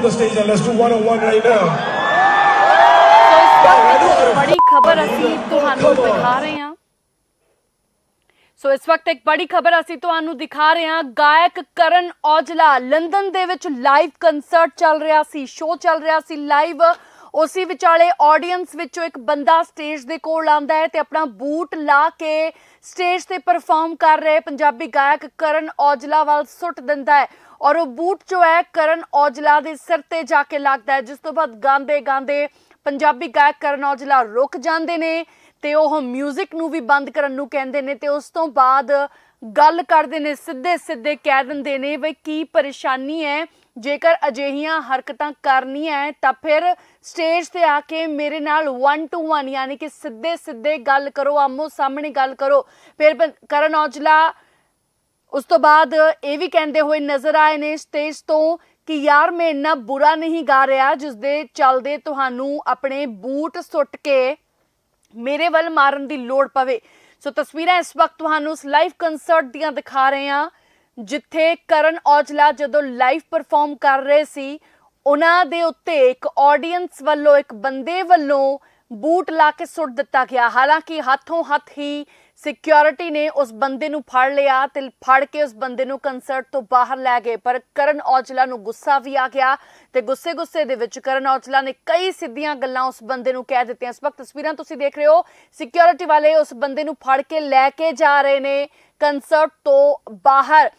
on the stage and let's do one on one right now? ਬੜੀ ਖਬਰ ਅਸੀਂ ਤੁਹਾਨੂੰ ਦਿਖਾ ਰਹੇ ਹਾਂ ਸੋ ਇਸ ਵਕਤ ਇੱਕ ਬੜੀ ਖਬਰ ਅਸੀਂ ਤੁਹਾਨੂੰ ਦਿਖਾ ਰਹੇ ਹਾਂ ਗਾਇਕ ਕਰਨ ਔਜਲਾ ਲੰਡਨ ਦੇ ਵਿੱਚ ਲਾਈਵ ਕਨਸਰਟ ਚੱਲ ਰਿਹਾ ਸੀ ਸ਼ੋਅ ਚੱਲ ਰਿਹਾ ਸੀ ਲਾਈਵ ਉਸੇ ਵਿਚਾਲੇ ਆਡੀਅנס ਵਿੱਚੋਂ ਇੱਕ ਬੰਦਾ ਸਟੇਜ ਦੇ ਕੋਲ ਆਂਦਾ ਹੈ ਤੇ ਆਪਣਾ ਬੂਟ ਲਾ ਕੇ ਸਟੇਜ ਤੇ ਪਰਫਾਰਮ ਕਰ ਰਹੇ ਪੰਜਾਬੀ ਗਾਇਕ ਕਰਨ ਔਜਲਾ ਵੱਲ ਸੁੱਟ ਦਿੰਦਾ ਹੈ ਔਰ ਉਹ ਬੂਟ ਜੋ ਹੈ ਕਰਨ ਔਜਲਾ ਦੇ ਸਿਰ ਤੇ ਜਾ ਕੇ ਲੱਗਦਾ ਹੈ। ਜਿਸ ਤੋਂ ਬਾਅਦ ਗਾਉਂਦੇ ਗਾਉਂਦੇ ਪੰਜਾਬੀ ਗਾਇਕ ਕਰਨ ਔਜਲਾ ਰੁਕ ਜਾਂਦੇ ਨੇ ਤੇ ਉਹ 뮤직 ਨੂੰ ਵੀ ਬੰਦ ਕਰਨ ਨੂੰ ਕਹਿੰਦੇ ਨੇ ਤੇ ਉਸ ਤੋਂ ਬਾਅਦ ਗੱਲ ਕਰਦੇ ਨੇ, ਸਿੱਧੇ ਸਿੱਧੇ ਕਹਿ ਦਿੰਦੇ ਨੇ ਵੀ ਕੀ ਪਰੇਸ਼ਾਨੀ ਹੈ? ਜੇਕਰ ਅਜਿਹੀਆਂ ਹਰਕਤਾਂ ਕਰਨੀਆਂ ਹੈ, ਤਾਂ ਫਿਰ ਸਟੇਜ ਤੇ ਆ ਕੇ ਮੇਰੇ ਨਾਲ 1 ਟੂ 1 ਯਾਨੀ ਕਿ ਸਿੱਧੇ ਸਿੱਧੇ ਗੱਲ ਕਰੋ, ਆਮੋ ਸਾਹਮਣੇ ਗੱਲ ਕਰੋ। ਫਿਰ ਕਰਨ ਔਜਲਾ ਉਸ ਤੋਂ ਬਾਅਦ ਇਹ ਵੀ ਕਹਿੰਦੇ ਹੋਏ ਨਜ਼ਰ ਆਏ ਨੇ ਸਟੇਜ ਤੋਂ ਕਿ ਯਾਰ ਮੈਂ ਇੰਨਾ ਬੁਰਾ ਨਹੀਂ ਗਾ ਰਿਹਾ ਜਿਸ ਦੇ ਚੱਲਦੇ ਤੁਹਾਨੂੰ ਆਪਣੇ ਬੂਟ ਸੁੱਟ ਕੇ ਮੇਰੇ ਵੱਲ ਮਾਰਨ ਦੀ ਲੋੜ ਪਵੇ। ਸੋ ਤਸਵੀਰਾਂ ਇਸ ਵਕਤ ਤੁਹਾਨੂੰ ਉਸ ਲਾਈਵ ਕਨਸਰਟ ਦੀਆਂ ਦਿਖਾ ਰਹੇ ਹਾਂ, ਜਿੱਥੇ ਕਰਨ ਔਜਲਾ ਜਦੋਂ ਲਾਈਵ ਪਰਫਾਰਮ ਕਰ ਰਹੇ ਸੀ, ਉਹਨਾਂ ਦੇ ਉੱਤੇ ਇੱਕ ਆਡੀਅנס ਵੱਲੋਂ, ਇੱਕ ਬੰਦੇ ਵੱਲੋਂ ਬੂਟ ਲਾ ਕੇ ਸੁੱਟ ਦਿੱਤਾ ਗਿਆ। ਹਾਲਾਂਕਿ ਹੱਥੋਂ ਹੱਥ ਹੀ ਸਿਕਿਉਰਿਟੀ ਨੇ ਉਸ ਬੰਦੇ ਨੂੰ ਫੜ ਲਿਆ ਤੇ ਫੜ ਕੇ ਉਸ ਬੰਦੇ ਨੂੰ ਕਨਸਰਟ ਤੋਂ ਬਾਹਰ ਲੈ ਗਏ। ਪਰ ਕਰਨ ਔਜਲਾ ਨੂੰ ਗੁੱਸਾ ਵੀ ਆ ਗਿਆ ਤੇ ਗੁੱਸੇ ਗੁੱਸੇ ਦੇ ਵਿੱਚ ਕਰਨ ਔਜਲਾ ਨੇ ਕਈ ਸਿੱਧੀਆਂ ਗੱਲਾਂ ਉਸ ਬੰਦੇ ਨੂੰ ਕਹਿ ਦਿੱਤੀਆਂ। ਇਸ ਵਕਤ ਤਸਵੀਰਾਂ ਤੁਸੀਂ ਦੇਖ ਰਹੇ ਹੋ ਸਿਕਿਉਰਿਟੀ ਵਾਲੇ ਉਸ ਬੰਦੇ ਨੂੰ ਫੜ ਕੇ ਲੈ ਕੇ ਜਾ ਰਹੇ ਨੇ ਕਨਸਰਟ ਤੋਂ ਬਾਹਰ।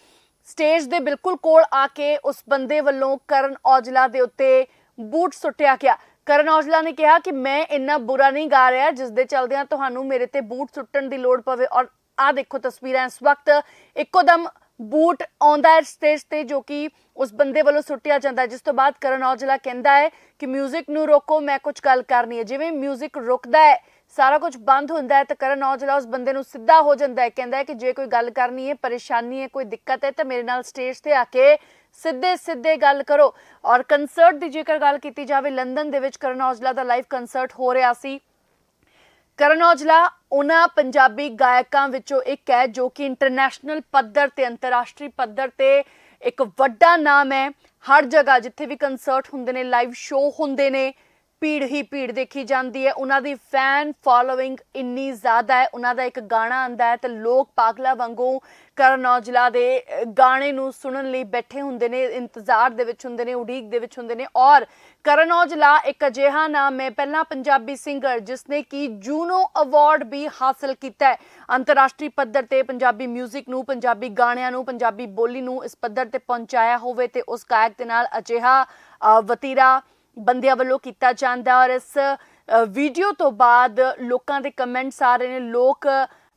ਸਟੇਜ ਦੇ ਬਿਲਕੁਲ ਕੋਲ ਆ ਕੇ ਉਸ ਬੰਦੇ ਵੱਲੋਂ ਕਰਨ ਔਜਲਾ ਦੇ ਉੱਤੇ ਬੂਟ ਸੁੱਟਿਆ ਗਿਆ। ਕਰਨ ਔਜਲਾ ਨੇ ਕਿਹਾ ਕਿ ਮੈਂ ਇੰਨਾ ਬੁਰਾ ਨਹੀਂ ਗਾ ਰਿਹਾ ਜਿਸ ਦੇ ਚਲਦਿਆਂ ਤੁਹਾਨੂੰ ਮੇਰੇ ਤੇ ਬੂਟ ਸੁੱਟਣ ਦੀ ਲੋੜ ਪਵੇ ਔਰ ਆ ਦੇਖੋ ਤਸਵੀਰਾਂ ਇਸ ਵਕਤ ਇੱਕੋਦਮ ਬੂਟ ਆਉਂਦਾ ਹੈ ਸਟੇਜ ਤੇ ਜੋ ਕਿ ਉਸ ਬੰਦੇ ਵੱਲੋਂ ਸੁੱਟਿਆ ਜਾਂਦਾ ਹੈ, ਜਿਸ ਤੋਂ ਬਾਅਦ ਕਰਨ ਔਜਲਾ ਕਹਿੰਦਾ ਹੈ ਕਿ 뮤직 ਨੂੰ ਰੋਕੋ ਮੈਂ ਕੁਝ ਗੱਲ ਕਰਨੀ ਹੈ ਜਿਵੇਂ 뮤직 ਰੁਕਦਾ ਹੈ ਸਾਰਾ ਕੁਝ ਬੰਦ ਹੁੰਦਾ ਹੈ ਤਾਂ ਕਰਨ ਔਜਲਾ ਉਸ ਬੰਦੇ ਨੂੰ ਸਿੱਧਾ ਹੋ ਜਾਂਦਾ ਹੈ ਕਹਿੰਦਾ ਹੈ ਕਿ ਜੇ ਕੋਈ ਗੱਲ ਕਰਨੀ ਹੈ ਪਰੇਸ਼ਾਨੀ ਹੈ ਕੋਈ ਦਿੱਕਤ ਹੈ ਤਾਂ ਮੇਰੇ ਨਾਲ ਸਟੇਜ ਤੇ ਆ ਕੇ ਸਿੱਧੇ ਸਿੱਧੇ ਗੱਲ ਕਰੋ। ਔਰ ਕਨਸਰਟ ਦੀ ਜੇਕਰ ਗੱਲ ਕੀਤੀ ਜਾਵੇ, ਲੰਡਨ ਦੇ ਵਿੱਚ ਕਰਨ ਔਜਲਾ ਦਾ ਲਾਈਵ ਕਨਸਰਟ ਹੋ ਰਿਹਾ ਸੀ। ਕਰਨ ਔਜਲਾ, ਉਹਨਾਂ ਪੰਜਾਬੀ ਗਾਇਕਾਂ ਵਿੱਚੋਂ ਇੱਕ ਹੈ ਜੋ ਕਿ ਇੰਟਰਨੈਸ਼ਨਲ ਪੱਧਰ ਤੇ, ਅੰਤਰਰਾਸ਼ਟਰੀ ਪੱਧਰ ਤੇ ਇੱਕ ਵੱਡਾ ਨਾਮ ਹੈ। ਹਰ ਜਗ੍ਹਾ ਜਿੱਥੇ ਵੀ ਕਨਸਰਟ ਹੁੰਦੇ ਨੇ ਲਾਈਵ ਸ਼ੋਅ ਹੁੰਦੇ ਨੇ ਭੀੜ ਹੀ ਭੀੜ ਦੇਖੀ ਜਾਂਦੀ ਹੈ। ਉਹਨਾਂ ਦੀ ਫੈਨ ਫਾਲੋਇੰਗ ਇੰਨੀ ਜ਼ਿਆਦਾ ਹੈ। ਉਹਨਾਂ ਦਾ ਇੱਕ ਗਾਣਾ ਆਂਦਾ ਹੈ ਤੇ ਲੋਕ ਪਾਗਲਾ ਵਾਂਗੂ ਕਰਨ ਔਜਲਾ ਦੇ ਗਾਣੇ ਨੂੰ ਸੁਣਨ ਲਈ ਬੈਠੇ ਹੁੰਦੇ ਨੇ, ਇੰਤਜ਼ਾਰ ਦੇ ਵਿੱਚ ਹੁੰਦੇ ਨੇ, ਉਡੀਕ ਦੇ ਵਿੱਚ ਹੁੰਦੇ ਨੇ ਔਰ ਕਰਨ ਔਜਲਾ ਇੱਕ ਅਜਿਹਾ ਨਾਮ ਹੈ। ਪਹਿਲਾ ਪੰਜਾਬੀ ਸਿੰਗਰ ਜਿਸ ਨੇ ਕਿ ਜੂਨੋ ਅਵਾਰਡ ਵੀ ਹਾਸਲ ਕੀਤਾ ਹੈ। ਅੰਤਰਰਾਸ਼ਟਰੀ ਪੱਧਰ ਤੇ ਪੰਜਾਬੀ 뮤직 ਨੂੰ, ਪੰਜਾਬੀ ਗਾਣਿਆਂ ਨੂੰ, ਪੰਜਾਬੀ ਬੋਲੀ ਨੂੰ ਇਸ ਪੱਧਰ ਤੇ ਪਹੁੰਚਾਇਆ ਹੋਵੇ ਤੇ ਉਸ ਗਾਇਕ ਦੇ ਨਾਲ ਅਜਿਹਾ ਵਤੀਰਾ ਬੰਦਿਆਂ ਵੱਲੋਂ ਕੀਤਾ ਜਾਂਦਾ ਔਰ ਇਸ ਵੀਡੀਓ ਤੋਂ ਬਾਅਦ ਲੋਕਾਂ ਦੇ ਕਮੈਂਟਸ ਆ ਰਹੇ ਨੇ, ਲੋਕ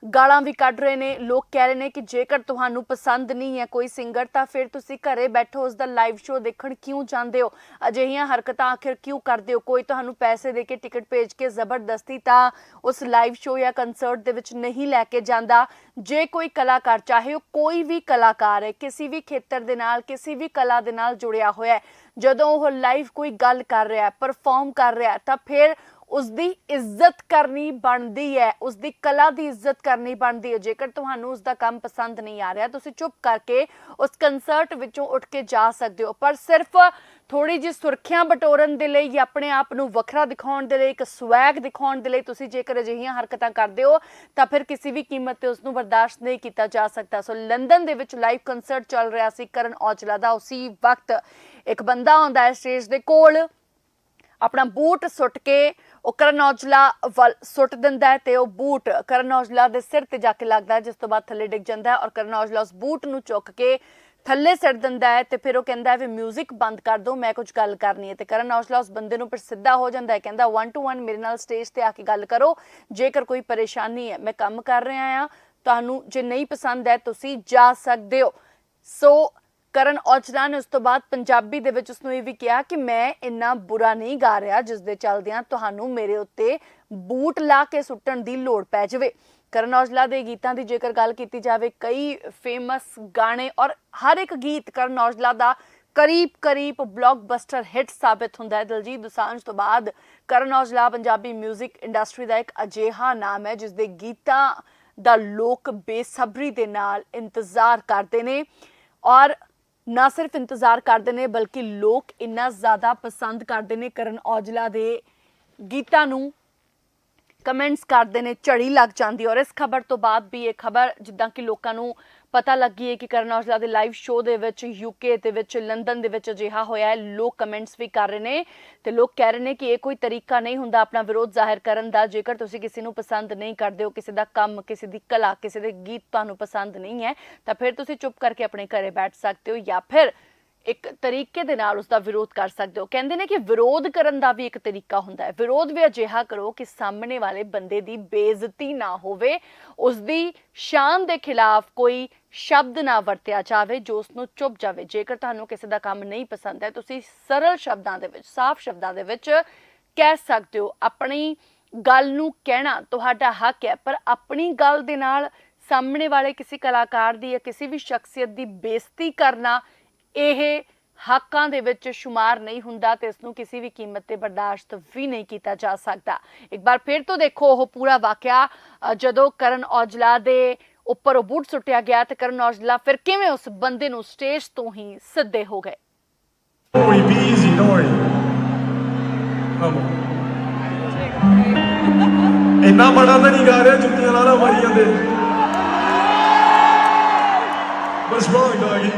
ਗਾਲਾਂ ਵੀ ਕੱਢ ਰਹੇ ਨੇ, ਲੋਕ ਕਹਿ ਰਹੇ ਨੇ ਕਿ ਜੇਕਰ ਤੁਹਾਨੂੰ ਪਸੰਦ ਨਹੀਂ ਹੈ ਕੋਈ ਸਿੰਗਰ ਤਾਂ ਫਿਰ ਤੁਸੀਂ ਘਰੇ ਬੈਠੋ, ਉਸ ਦਾ ਲਾਈਵ ਸ਼ੋਅ ਦੇਖਣ ਕਿਉਂ ਜਾਂਦੇ ਹੋ? ਅਜਿਹੀਆਂ ਹਰਕਤਾਂ ਆਖਿਰ ਕਿਉਂ ਕਰਦੇ ਹੋ? ਕੋਈ ਤੁਹਾਨੂੰ ਪੈਸੇ ਦੇ ਕੇ ਟਿਕਟ ਭੇਜ ਕੇ ਜ਼ਬਰਦਸਤੀ ਤਾਂ ਉਸ ਲਾਈਵ ਸ਼ੋਅ ਜਾਂ ਕਨਸਰਟ ਦੇ ਵਿੱਚ ਨਹੀਂ ਲੈ ਕੇ ਜਾਂਦਾ। ਜੇ ਕੋਈ ਕਲਾਕਾਰ, ਚਾਹੇ ਉਹ ਕੋਈ ਵੀ ਕਲਾਕਾਰ ਹੈ, ਕਿਸੇ ਵੀ ਖੇਤਰ ਦੇ ਨਾਲ, ਕਿਸੇ ਵੀ ਕਲਾ ਦੇ ਨਾਲ ਜੁੜਿਆ ਹੋਇਆ ਹੈ ਜਦੋਂ ਉਹ ਲਾਈਵ ਕੋਈ ਗੱਲ ਕਰ ਰਿਹਾ ਹੈ ਪਰਫਾਰਮ ਕਰ ਰਿਹਾ, ਤਾਂ ਫਿਰ ਉਸ ਦੀ ਇੱਜ਼ਤ ਕਰਨੀ ਬਣਦੀ ਹੈ ਉਸ ਦੀ ਕਲਾ ਦੀ ਇੱਜ਼ਤ ਕਰਨੀ ਬਣਦੀ ਹੈ। ਜੇਕਰ ਤੁਹਾਨੂੰ ਉਸ ਦਾ ਕੰਮ ਪਸੰਦ ਨਹੀਂ ਆ ਰਿਹਾ, ਤੁਸੀਂ ਚੁੱਪ ਕਰਕੇ ਉਸ ਕਨਸਰਟ ਵਿੱਚੋਂ ਉੱਠ ਕੇ ਜਾ ਸਕਦੇ ਹੋ। ਪਰ ਸਿਰਫ ਥੋੜੀ ਜਿਹੀ ਸੁਰੱਖਿਆ ਬਟੋਰਨ ਦੇ ਲਈ ਜਾਂ ਆਪਣੇ ਆਪ ਨੂੰ ਵੱਖਰਾ ਦਿਖਾਉਣ ਦੇ ਲਈ, ਇੱਕ ਸਵੈਗ ਦਿਖਾਉਣ ਦੇ ਲਈ ਤੁਸੀਂ ਜੇਕਰ ਅਜਿਹੀਆਂ ਹਰਕਤਾਂ ਕਰਦੇ ਹੋ, ਤਾਂ ਫਿਰ ਕਿਸੇ ਵੀ ਕੀਮਤ ਤੇ ਉਸ ਨੂੰ ਬਰਦਾਸ਼ਤ ਨਹੀਂ ਕੀਤਾ ਜਾ ਸਕਦਾ। ਸੋ ਲੰਡਨ ਦੇ ਵਿੱਚ ਲਾਈਵ ਕਨਸਰਟ ਚੱਲ ਰਿਹਾ ਸੀ, ਕਰਨ ਔਜਲਾ ਦਾ ਉਸੇ ਵਕਤ। ਇੱਕ ਬੰਦਾ ਆਉਂਦਾ ਹੈ ਸਟੇਜ ਦੇ ਕੋਲ, ਆਪਣਾ ਬੂਟ ਸੁੱਟ ਕੇ ਉਹ ਕਰਨ ਔਜਲਾ ਵੱਲ ਸੁੱਟ ਦਿੰਦਾ ਹੈ ਤੇ ਉਹ ਬੂਟ ਕਰਨ ਔਜਲਾ ਦੇ ਸਿਰ ਤੇ ਜਾ ਕੇ ਲੱਗਦਾ ਹੈ, ਜਿਸ ਤੋਂ ਬਾਅਦ ਥੱਲੇ ਡਿੱਗ ਜਾਂਦਾ ਹੈ ਔਰ ਕਰਨ ਔਜਲਾ ਉਸ ਬੂਟ ਨੂੰ ਚੁੱਕ ਕੇ ਥੱਲੇ ਸੱਟ ਦਿੰਦਾ ਹੈ ਤੇ ਫਿਰ ਉਹ ਕਹਿੰਦਾ ਹੈ ਵੀ 뮤직 ਬੰਦ ਕਰ ਦਿਓ, ਮੈਂ ਕੁਝ ਗੱਲ ਕਰਨੀ ਹੈ ਤੇ ਕਰਨ ਔਜਲਾ ਉਸ ਬੰਦੇ ਨੂੰ ਫਿਰ ਸਿੱਧਾ ਹੋ ਜਾਂਦਾ ਹੈ, ਕਹਿੰਦਾ 1 ਟੂ 1 ਮੇਰੇ ਨਾਲ ਸਟੇਜ ਤੇ ਆ ਕੇ ਗੱਲ ਕਰੋ, ਜੇਕਰ ਕੋਈ ਪਰੇਸ਼ਾਨੀ ਹੈ ਮੈਂ ਕੰਮ ਕਰ ਰਿਹਾ ਆ ਤੁਹਾਨੂੰ ਜੇ ਨਹੀਂ ਪਸੰਦ ਹੈ ਤੁਸੀਂ ਜਾ ਸਕਦੇ ਹੋ। ਸੋ ਕਰਨ ਔਜਲਾ ਨੇ ਉਸ ਤੋਂ ਬਾਅਦ ਪੰਜਾਬੀ ਦੇ ਵਿੱਚ ਉਸਨੂੰ ਇਹ ਵੀ ਕਿਹਾ ਕਿ ਮੈਂ ਇੰਨਾ ਬੁਰਾ ਨਹੀਂ ਗਾ ਰਿਹਾ ਜਿਸ ਦੇ ਚੱਲਦਿਆਂ ਤੁਹਾਨੂੰ ਮੇਰੇ ਉੱਤੇ ਬੂਟ ਲਾ ਕੇ ਸੁੱਟਣ ਦੀ ਲੋੜ ਪੈ ਜਾਵੇ। ਕਰਨ ਔਜਲਾ ਦੇ ਗੀਤਾਂ ਦੀ ਜੇਕਰ ਗੱਲ ਕੀਤੀ ਜਾਵੇ, ਕਈ ਫੇਮਸ ਗਾਣੇ ਔਰ ਹਰ ਇੱਕ ਗੀਤ ਕਰਨ ਔਜਲਾ ਦਾ ਕਰੀਬ ਕਰੀਬ ਬਲੌਕਬਸਟਰ ਹਿੱਟ ਸਾਬਿਤ ਹੁੰਦਾ ਹੈ। ਦਲਜੀਤ ਦੁਸਾਂਝ ਤੋਂ ਬਾਅਦ ਕਰਨ ਔਜਲਾ ਪੰਜਾਬੀ 뮤직 ਇੰਡਸਟਰੀ ਦਾ ਇੱਕ ਅਜਿਹਾ ਨਾਮ ਹੈ, ਜਿਸ ਦੇ ਗੀਤਾਂ ਦਾ ਲੋਕ ਬੇਸਬਰੀ ਦੇ ਨਾਲ ਇੰਤਜ਼ਾਰ ਕਰਦੇ ਨੇ ਔਰ ਨਾ ਸਿਰਫ ਇੰਤਜ਼ਾਰ ਕਰਦੇ ਨੇ, ਬਲਕਿ ਲੋਕ ਇੰਨਾ ਜ਼ਿਆਦਾ ਪਸੰਦ ਕਰਦੇ ਨੇ ਕਰਨ ਔਜਲਾ ਦੇ ਗੀਤਾਂ ਨੂੰ। ਕਮੈਂਟਸ ਕਰਦੇ ਨੇ, ਝੜੀ ਲੱਗ ਜਾਂਦੀ ਔਰ ਇਸ ਖਬਰ ਤੋਂ ਬਾਅਦ ਵੀ ਇਹ ਖਬਰ, ਜਿੱਦਾਂ ਕਿ ਲੋਕਾਂ ਨੂੰ ਪਤਾ ਲੱਗੀ ਹੈ ਕਿ ਕਰਨ ਔਜਲਾ ਦੇ ਲਾਈਵ ਸ਼ੋਅ ਦੇ ਵਿੱਚ ਯੂਕੇ ਦੇ ਵਿੱਚ ਲੰਡਨ ਦੇ ਵਿੱਚ ਅਜਿਹਾ ਹੋਇਆ ਹੈ। ਲੋਕ ਕਮੈਂਟਸ ਵੀ ਕਰ ਰਹੇ ਨੇ ਤੇ ਲੋਕ ਕਹਿ ਰਹੇ ਨੇ ਕਿ ਇਹ ਕੋਈ ਤਰੀਕਾ ਨਹੀਂ ਹੁੰਦਾ ਆਪਣਾ ਵਿਰੋਧ ਜ਼ਾਹਿਰ ਕਰਨ ਦਾ। ਜੇਕਰ ਤੁਸੀਂ ਕਿਸੇ ਨੂੰ ਪਸੰਦ ਨਹੀਂ ਕਰਦੇ ਹੋ, ਕਿਸੇ ਦਾ ਕੰਮ, ਕਿਸੇ ਦੀ ਕਲਾ, ਕਿਸੇ ਦੇ ਗੀਤ ਤੁਹਾਨੂੰ ਪਸੰਦ ਨਹੀਂ ਹੈ, ਤਾਂ ਫਿਰ ਤੁਸੀਂ ਚੁੱਪ ਕਰਕੇ ਆਪਣੇ ਘਰੇ ਬੈਠ ਸਕਦੇ ਹੋ ਜਾਂ ਫਿਰ ਇੱਕ ਤਰੀਕੇ ਦੇ ਨਾਲ ਉਸ ਦਾ ਵਿਰੋਧ ਕਰ ਸਕਦੇ ਹੋ। ਕਹਿੰਦੇ ਨੇ ਕਿ ਵਿਰੋਧ ਕਰਨ ਦਾ ਵੀ ਇੱਕ ਤਰੀਕਾ ਹੁੰਦਾ ਹੈ। ਵਿਰੋਧ ਵੀ ਅਜਿਹਾ ਕਰੋ ਕਿ ਸਾਹਮਣੇ ਵਾਲੇ ਬੰਦੇ ਦੀ ਬੇਇੱਜ਼ਤੀ ਨਾ ਹੋਵੇ। ਉਸ ਦੀ ਸ਼ਾਨ ਦੇ ਖਿਲਾਫ ਕੋਈ ਸ਼ਬਦ ਨਾ ਵਰਤਿਆ ਜਾਵੇ ਜੋ ਉਸ ਨੂੰ ਚੁੱਪ ਜਾਵੇ। ਜੇਕਰ ਤੁਹਾਨੂੰ ਕਿਸੇ ਦਾ ਕੰਮ ਨਹੀਂ ਪਸੰਦ ਹੈ, ਤੁਸੀਂ ਸਰਲ ਸ਼ਬਦਾਂ ਦੇ ਵਿੱਚ, ਸਾਫ਼ ਸ਼ਬਦਾਂ ਦੇ ਵਿੱਚ ਕਹਿ ਸਕਦੇ ਹੋ, ਆਪਣੀ ਗੱਲ ਨੂੰ ਕਹਿਣਾ ਤੁਹਾਡਾ ਹੱਕ ਹੈ, ਪਰ ਆਪਣੀ ਗੱਲ ਦੇ ਨਾਲ ਸਾਹਮਣੇ ਵਾਲੇ ਕਿਸੇ ਕਲਾਕਾਰ ਦੀ ਜਾਂ ਕਿਸੇ ਵੀ ਸ਼ਖਸੀਅਤ ਦੀ ਬੇਇੱਜ਼ਤੀ ਕਰਨਾ, ਇਹ ਹੱਕਾਂ ਦੇ ਵਿੱਚ ਸ਼ੁਮਾਰ ਨਹੀਂ ਹੁੰਦਾ ਤੇ ਇਸ ਨੂੰ ਕਿਸੇ ਵੀ ਕੀਮਤ ਤੇ ਬਰਦਾਸ਼ਤ ਵੀ ਨਹੀਂ ਕੀਤਾ ਜਾ ਸਕਦਾ। ਇੱਕ ਵਾਰ ਫਿਰ ਤੋਂ ਦੇਖੋ ਉਹ ਪੂਰਾ ਵਾਕਿਆ ਜਦੋਂ ਕਰਨ ਔਜਲਾ ਦੇ ਉੱਪਰ ਉਹ ਬੂਟ ਸੁੱਟਿਆ ਗਿਆ ਤੇ ਕਰਨ ਔਜਲਾ ਫਿਰ ਕਿਵੇਂ ਉਸ ਬੰਦੇ ਨੂੰ ਸਟੇਜ ਤੋਂ ਹੀ ਸਿੱਧੇ ਹੋ ਗਏ? Don't worry, be easy, ਇੰਨਾ ਬੜਾ ਤਾਂ ਨਹੀਂ ਗਾ ਰਿਹਾ ਜੁੱਤੀਆਂ ਲਾ ਮਾਰੀ ਜਾਂਦੇ। What's wrong, doggy?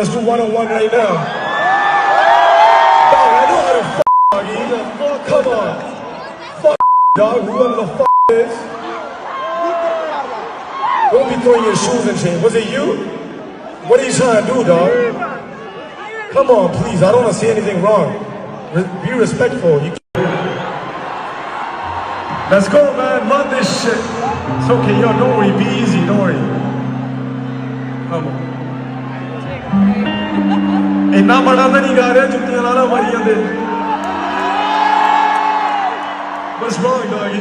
On let's do one-on-one right now? Dog, I know how to f-. The come on. Fuck, dog, whoever the f- is. Don't be throwing your shoes and shit. Was it you? What are you trying to do, dog? Come on, please. I don't want to say anything wrong. Be respectful. You Let's go, man. Run this shit. It's okay, yo. Don't worry. Be easy. Don't worry. Come on. ਇੰਨਾ ਬੜਾ ਤਾਂ ਨਹੀਂ ਗਾ ਰਿਹਾ ਜੁੱਤੀਆਂ ਲਾ ਲਾ ਮਾਰੀ ਜਾਂਦੇ। ਬਸ wrong, ਗਾ ਗਈ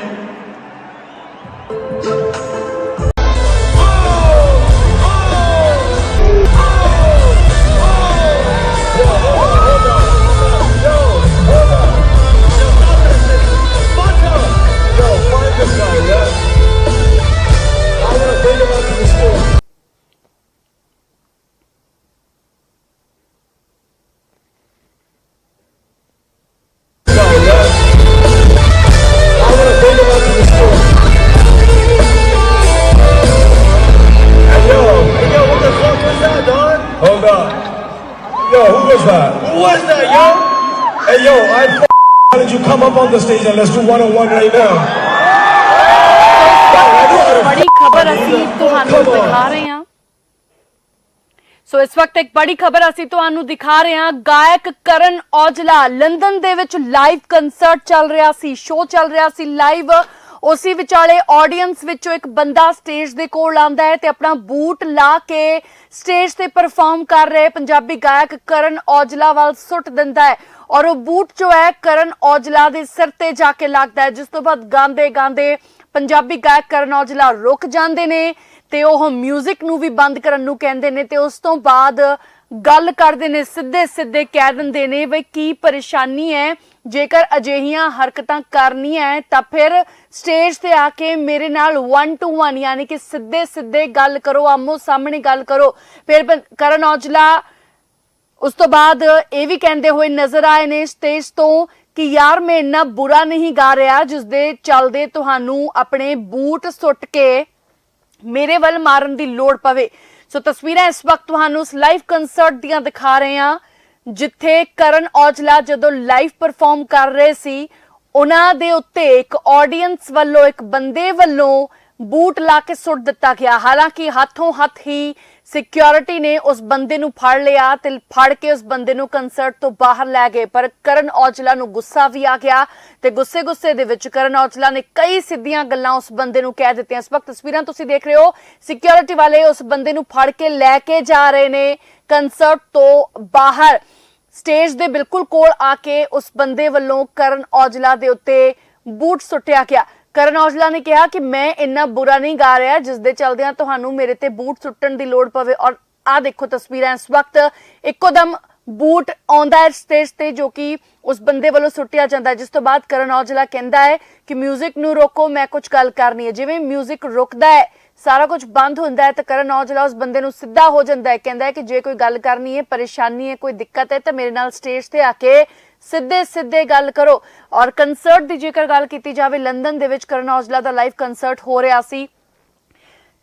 101 right now. ਬੜੀ ਖਬਰ ਅਸੀਂ ਤੁਹਾਨੂੰ ਦਿਖਾ ਰਹੇ ਹਾਂ ਸੋ ਇਸ ਵਕਤ ਇੱਕ ਬੜੀ ਖਬਰ ਅਸੀਂ ਤੁਹਾਨੂੰ ਦਿਖਾ ਰਹੇ ਹਾਂ ਗਾਇਕ ਕਰਨ ਔਜਲਾ ਲੰਡਨ ਦੇ ਵਿੱਚ ਲਾਈਵ ਕਨਸਰਟ ਚੱਲ ਰਿਹਾ ਸੀ ਸ਼ੋਅ ਚੱਲ ਰਿਹਾ ਸੀ ਲਾਈਵ ਉਸੇ ਵਿਚਾਲੇ ਆਡੀਅנס ਵਿੱਚੋਂ ਇੱਕ ਬੰਦਾ ਸਟੇਜ ਦੇ ਕੋਲ ਆਉਂਦਾ ਹੈ ਤੇ ਆਪਣਾ ਬੂਟ ਲਾ ਕੇ ਸਟੇਜ ਤੇ ਪਰਫਾਰਮ ਕਰ ਰਹੇ ਪੰਜਾਬੀ ਗਾਇਕ ਕਰਨ ਔਜਲਾ ਵੱਲ ਸੁੱਟ ਦਿੰਦਾ ਹੈ ਔਰ ਉਹ ਬੂਟ ਜੋ ਹੈ ਕਰਨ ਔਜਲਾ ਦੇ ਸਿਰ ਤੇ ਜਾ ਕੇ ਲੱਗਦਾ ਹੈ। ਜਿਸ ਤੋਂ ਬਾਅਦ ਗਾਉਂਦੇ ਗਾਉਂਦੇ ਪੰਜਾਬੀ ਗਾਇਕ ਕਰਨ ਔਜਲਾ ਰੁਕ ਜਾਂਦੇ ਨੇ ਤੇ ਉਹ ਮਿਊਜ਼ਿਕ ਨੂੰ ਵੀ ਬੰਦ ਕਰਨ ਨੂੰ ਕਹਿੰਦੇ ਨੇ ਤੇ ਉਸ ਤੋਂ ਬਾਅਦ ਗੱਲ ਕਰਦੇ ਨੇ, ਸਿੱਧੇ ਸਿੱਧੇ ਕਹਿ ਦਿੰਦੇ ਨੇ, ਵੀ ਕੀ ਪਰੇਸ਼ਾਨੀ ਹੈ? ਜੇਕਰ ਅਜਿਹੀਆਂ ਹਰਕਤਾਂ ਕਰਨੀਆਂ ਹੈ ਤਾਂ ਫਿਰ ਸਟੇਜ ਤੇ ਆ ਕੇ ਮੇਰੇ ਨਾਲ 1 ਟੂ 1 ਯਾਨੀ ਕਿ ਸਿੱਧੇ ਸਿੱਧੇ ਗੱਲ ਕਰੋ, ਆਮੋ ਸਾਹਮਣੇ ਗੱਲ ਕਰੋ। ਫਿਰ ਕਰਨ ਔਜਲਾ, ਉਸ ਤੋਂ ਬਾਅਦ ਇਹ ਵੀ ਕਹਿੰਦੇ ਹੋਏ ਨਜ਼ਰ ਆਏ ਨੇ ਸਟੇਜ ਤੋਂ ਕਿ ਯਾਰ, ਮੈਂ ਇੰਨਾ ਬੁਰਾ ਨਹੀਂ ਗਾ ਰਿਹਾ ਜਿਸ ਦੇ ਚੱਲਦੇ ਤੁਹਾਨੂੰ ਆਪਣੇ ਬੂਟ ਸੁੱਟ ਕੇ ਮੇਰੇ ਵੱਲ ਮਾਰਨ ਦੀ ਲੋੜ ਪਵੇ। ਸੋ ਤਸਵੀਰਾਂ ਇਸ ਵਕਤ ਤੁਹਾਨੂੰ ਇਸ ਲਾਈਵ ਕੰਸਰਟ ਦੀਆਂ ਦਿਖਾ ਰਹੇ ਹਾਂ। ਜਿੱਥੇ ਕਰਨ ਔਜਲਾ ਜਦੋਂ ਲਾਈਵ ਪਰਫਾਰਮ ਕਰ ਰਹੇ ਸੀ, ਉਹਨਾਂ ਦੇ ਉੱਤੇ ਇੱਕ ਆਡੀਅנס ਵੱਲੋਂ, ਇੱਕ ਬੰਦੇ ਵੱਲੋਂ ਬੂਟ ਲਾ ਕੇ ਸੁੱਟ ਦਿੱਤਾ ਗਿਆ। ਹਾਲਾਂਕਿ ਹੱਥੋਂ ਹੱਥ ਹੀ ਸਿਕਿਉਰਿਟੀ ਨੇ ਉਸ ਬੰਦੇ ਨੂੰ ਫੜ ਲਿਆ ਤੇ ਫੜ ਕੇ ਉਸ ਬੰਦੇ ਨੂੰ ਕੰਸਰਟ ਤੋਂ ਬਾਹਰ ਲੈ ਗਏ। ਪਰ ਕਰਨ ਔਜਲਾ ਨੂੰ ਗੁੱਸਾ ਵੀ ਆ ਗਿਆ ਤੇ ਗੁੱਸੇ ਗੁੱਸੇ ਦੇ ਵਿੱਚ ਕਰਨ ਔਜਲਾ ਨੇ ਕਈ ਸਿੱਧੀਆਂ ਗੱਲਾਂ ਉਸ ਬੰਦੇ ਨੂੰ ਕਹਿ ਦਿੱਤੀਆਂ। ਇਸ ਵਕਤ ਤਸਵੀਰਾਂ ਤੁਸੀਂ ਦੇਖ ਰਹੇ ਹੋ ਸਿਕਿਉਰਿਟੀ ਵਾਲੇ ਉਸ ਬੰਦੇ ਨੂੰ ਫੜ ਕੇ ਲੈ ਕੇ ਜਾ ਰਹੇ ਨੇ ਕੰਸਰਟ ਤੋਂ ਬਾਹਰ। ਸਟੇਜ ਦੇ ਬਿਲਕੁਲ ਕੋਲ ਆ ਕੇ ਉਸ ਬੰਦੇ ਵੱਲੋਂ ਕਰਨ ਔਜਲਾ ਦੇ ਉੱਤੇ ਬੂਟ ਸੁੱਟਿਆ ਗਿਆ ਕਰਨ ਔਜਲਾ ਨੇ ਕਿਹਾ ਕਿ ਮੈਂ ਇੰਨਾ ਬੁਰਾ ਨਹੀਂ ਗਾ ਰਿਹਾ ਜਿਸ ਦੇ ਚਲਦਿਆਂ ਤੁਹਾਨੂੰ ਮੇਰੇ ਤੇ ਬੂਟ ਸੁੱਟਣ ਦੀ ਲੋੜ ਪਵੇ ਔਰ ਆ ਦੇਖੋ ਤਸਵੀਰਾਂ ਇਸ ਵਕਤ ਇੱਕੋ ਦਮ ਬੂਟ ਆਉਂਦਾ ਹੈ ਸਟੇਜ ਤੇ ਜੋ ਕਿ ਉਸ ਬੰਦੇ ਵੱਲੋਂ ਸੁੱਟਿਆ ਜਾਂਦਾ ਹੈ, ਜਿਸ ਤੋਂ ਬਾਅਦ ਕਰਨ ਔਜਲਾ ਕਹਿੰਦਾ ਹੈ ਕਿ 뮤직 ਨੂੰ ਰੋਕੋ ਮੈਂ ਕੁਝ ਗੱਲ ਕਰਨੀ ਹੈ ਜਿਵੇਂ 뮤직 ਰੁਕਦਾ ਹੈ ਸਾਰਾ ਕੁਝ ਬੰਦ ਹੁੰਦਾ ਹੈ ਤਾਂ ਕਰਨ ਔਜਲਾ ਉਸ ਬੰਦੇ ਨੂੰ ਸਿੱਧਾ ਹੋ ਜਾਂਦਾ ਹੈ। ਕਹਿੰਦਾ ਹੈ ਕਿ ਜੇ ਕੋਈ ਗੱਲ ਕਰਨੀ ਹੈ, ਪਰੇਸ਼ਾਨੀ ਹੈ, ਕੋਈ ਦਿੱਕਤ ਹੈ, ਤਾਂ ਮੇਰੇ ਨਾਲ ਸਟੇਜ ਤੇ ਆ ਕੇ ਸਿੱਧੇ ਸਿੱਧੇ ਗੱਲ ਕਰੋ। ਔਰ ਕੰਸਰਟ ਦੀ ਜੇਕਰ ਗੱਲ ਕੀਤੀ ਜਾਵੇ, ਲੰਡਨ ਦੇ ਵਿੱਚ ਕਰਨ ਔਜਲਾ ਦਾ ਲਾਈਵ ਕੰਸਰਟ ਹੋ ਰਿਹਾ ਸੀ।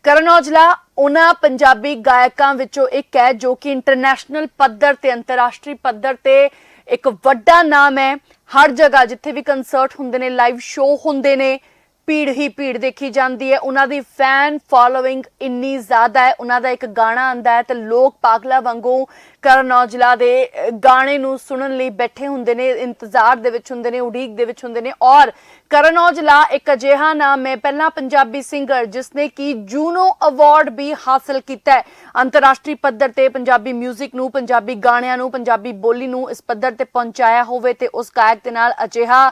ਕਰਨ ਔਜਲਾ ਉਹਨਾਂ ਪੰਜਾਬੀ ਗਾਇਕਾਂ ਵਿੱਚੋਂ ਇੱਕ ਹੈ ਜੋ ਕਿ ਇੰਟਰਨੈਸ਼ਨਲ ਪੱਧਰ ਤੇ, ਅੰਤਰਰਾਸ਼ਟਰੀ ਪੱਧਰ ਤੇ ਇੱਕ ਵੱਡਾ ਨਾਮ ਹੈ। ਹਰ ਜਗ੍ਹਾ ਜਿੱਥੇ ਵੀ ਕੰਸਰਟ ਹੁੰਦੇ ਨੇ ਲਾਈਵ ਸ਼ੋਅ ਹੁੰਦੇ ਨੇ ਭੀੜ ਹੀ ਭੀੜ ਦੇਖੀ ਜਾਂਦੀ ਹੈ। ਉਹਨਾਂ ਦੀ ਫੈਨ ਫਾਲੋਇੰਗ ਇੰਨੀ ਜ਼ਿਆਦਾ ਹੈ। ਉਹਨਾਂ ਦਾ ਇੱਕ ਗਾਣਾ ਆਂਦਾ ਹੈ ਤੇ ਲੋਕ ਪਾਗਲਾ ਵਾਂਗੂ ਕਰਨ ਔਜਲਾ ਦੇ ਗਾਣੇ ਨੂੰ ਸੁਣਨ ਲਈ ਬੈਠੇ ਹੁੰਦੇ ਨੇ, ਇੰਤਜ਼ਾਰ ਦੇ ਵਿੱਚ ਹੁੰਦੇ ਨੇ, ਉਡੀਕ ਦੇ ਵਿੱਚ ਹੁੰਦੇ ਨੇ ਔਰ ਕਰਨ ਔਜਲਾ ਇੱਕ ਅਜਿਹਾ ਨਾਮ ਹੈ। ਪਹਿਲਾ ਪੰਜਾਬੀ ਸਿੰਗਰ ਜਿਸ ਨੇ ਕਿ ਜੂਨੋ ਅਵਾਰਡ ਵੀ ਹਾਸਲ ਕੀਤਾ ਹੈ। ਅੰਤਰਰਾਸ਼ਟਰੀ ਪੱਧਰ ਤੇ ਪੰਜਾਬੀ 뮤직 ਨੂੰ, ਪੰਜਾਬੀ ਗਾਣਿਆਂ ਨੂੰ, ਪੰਜਾਬੀ ਬੋਲੀ ਨੂੰ ਇਸ ਪੱਧਰ ਤੇ ਪਹੁੰਚਾਇਆ ਹੋਵੇ ਤੇ ਉਸ ਗਾਇਕ ਦੇ ਨਾਲ ਅਜਿਹਾ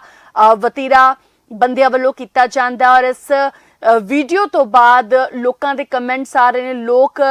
ਵਤੀਰਾ ਬੰਦਿਆਂ ਵੱਲੋਂ ਕੀਤਾ ਜਾਂਦਾ ਔਰ ਇਸ ਵੀਡੀਓ ਤੋਂ ਬਾਅਦ ਲੋਕਾਂ ਦੇ ਕਮੈਂਟਸ ਆ ਰਹੇ ਨੇ, ਲੋਕ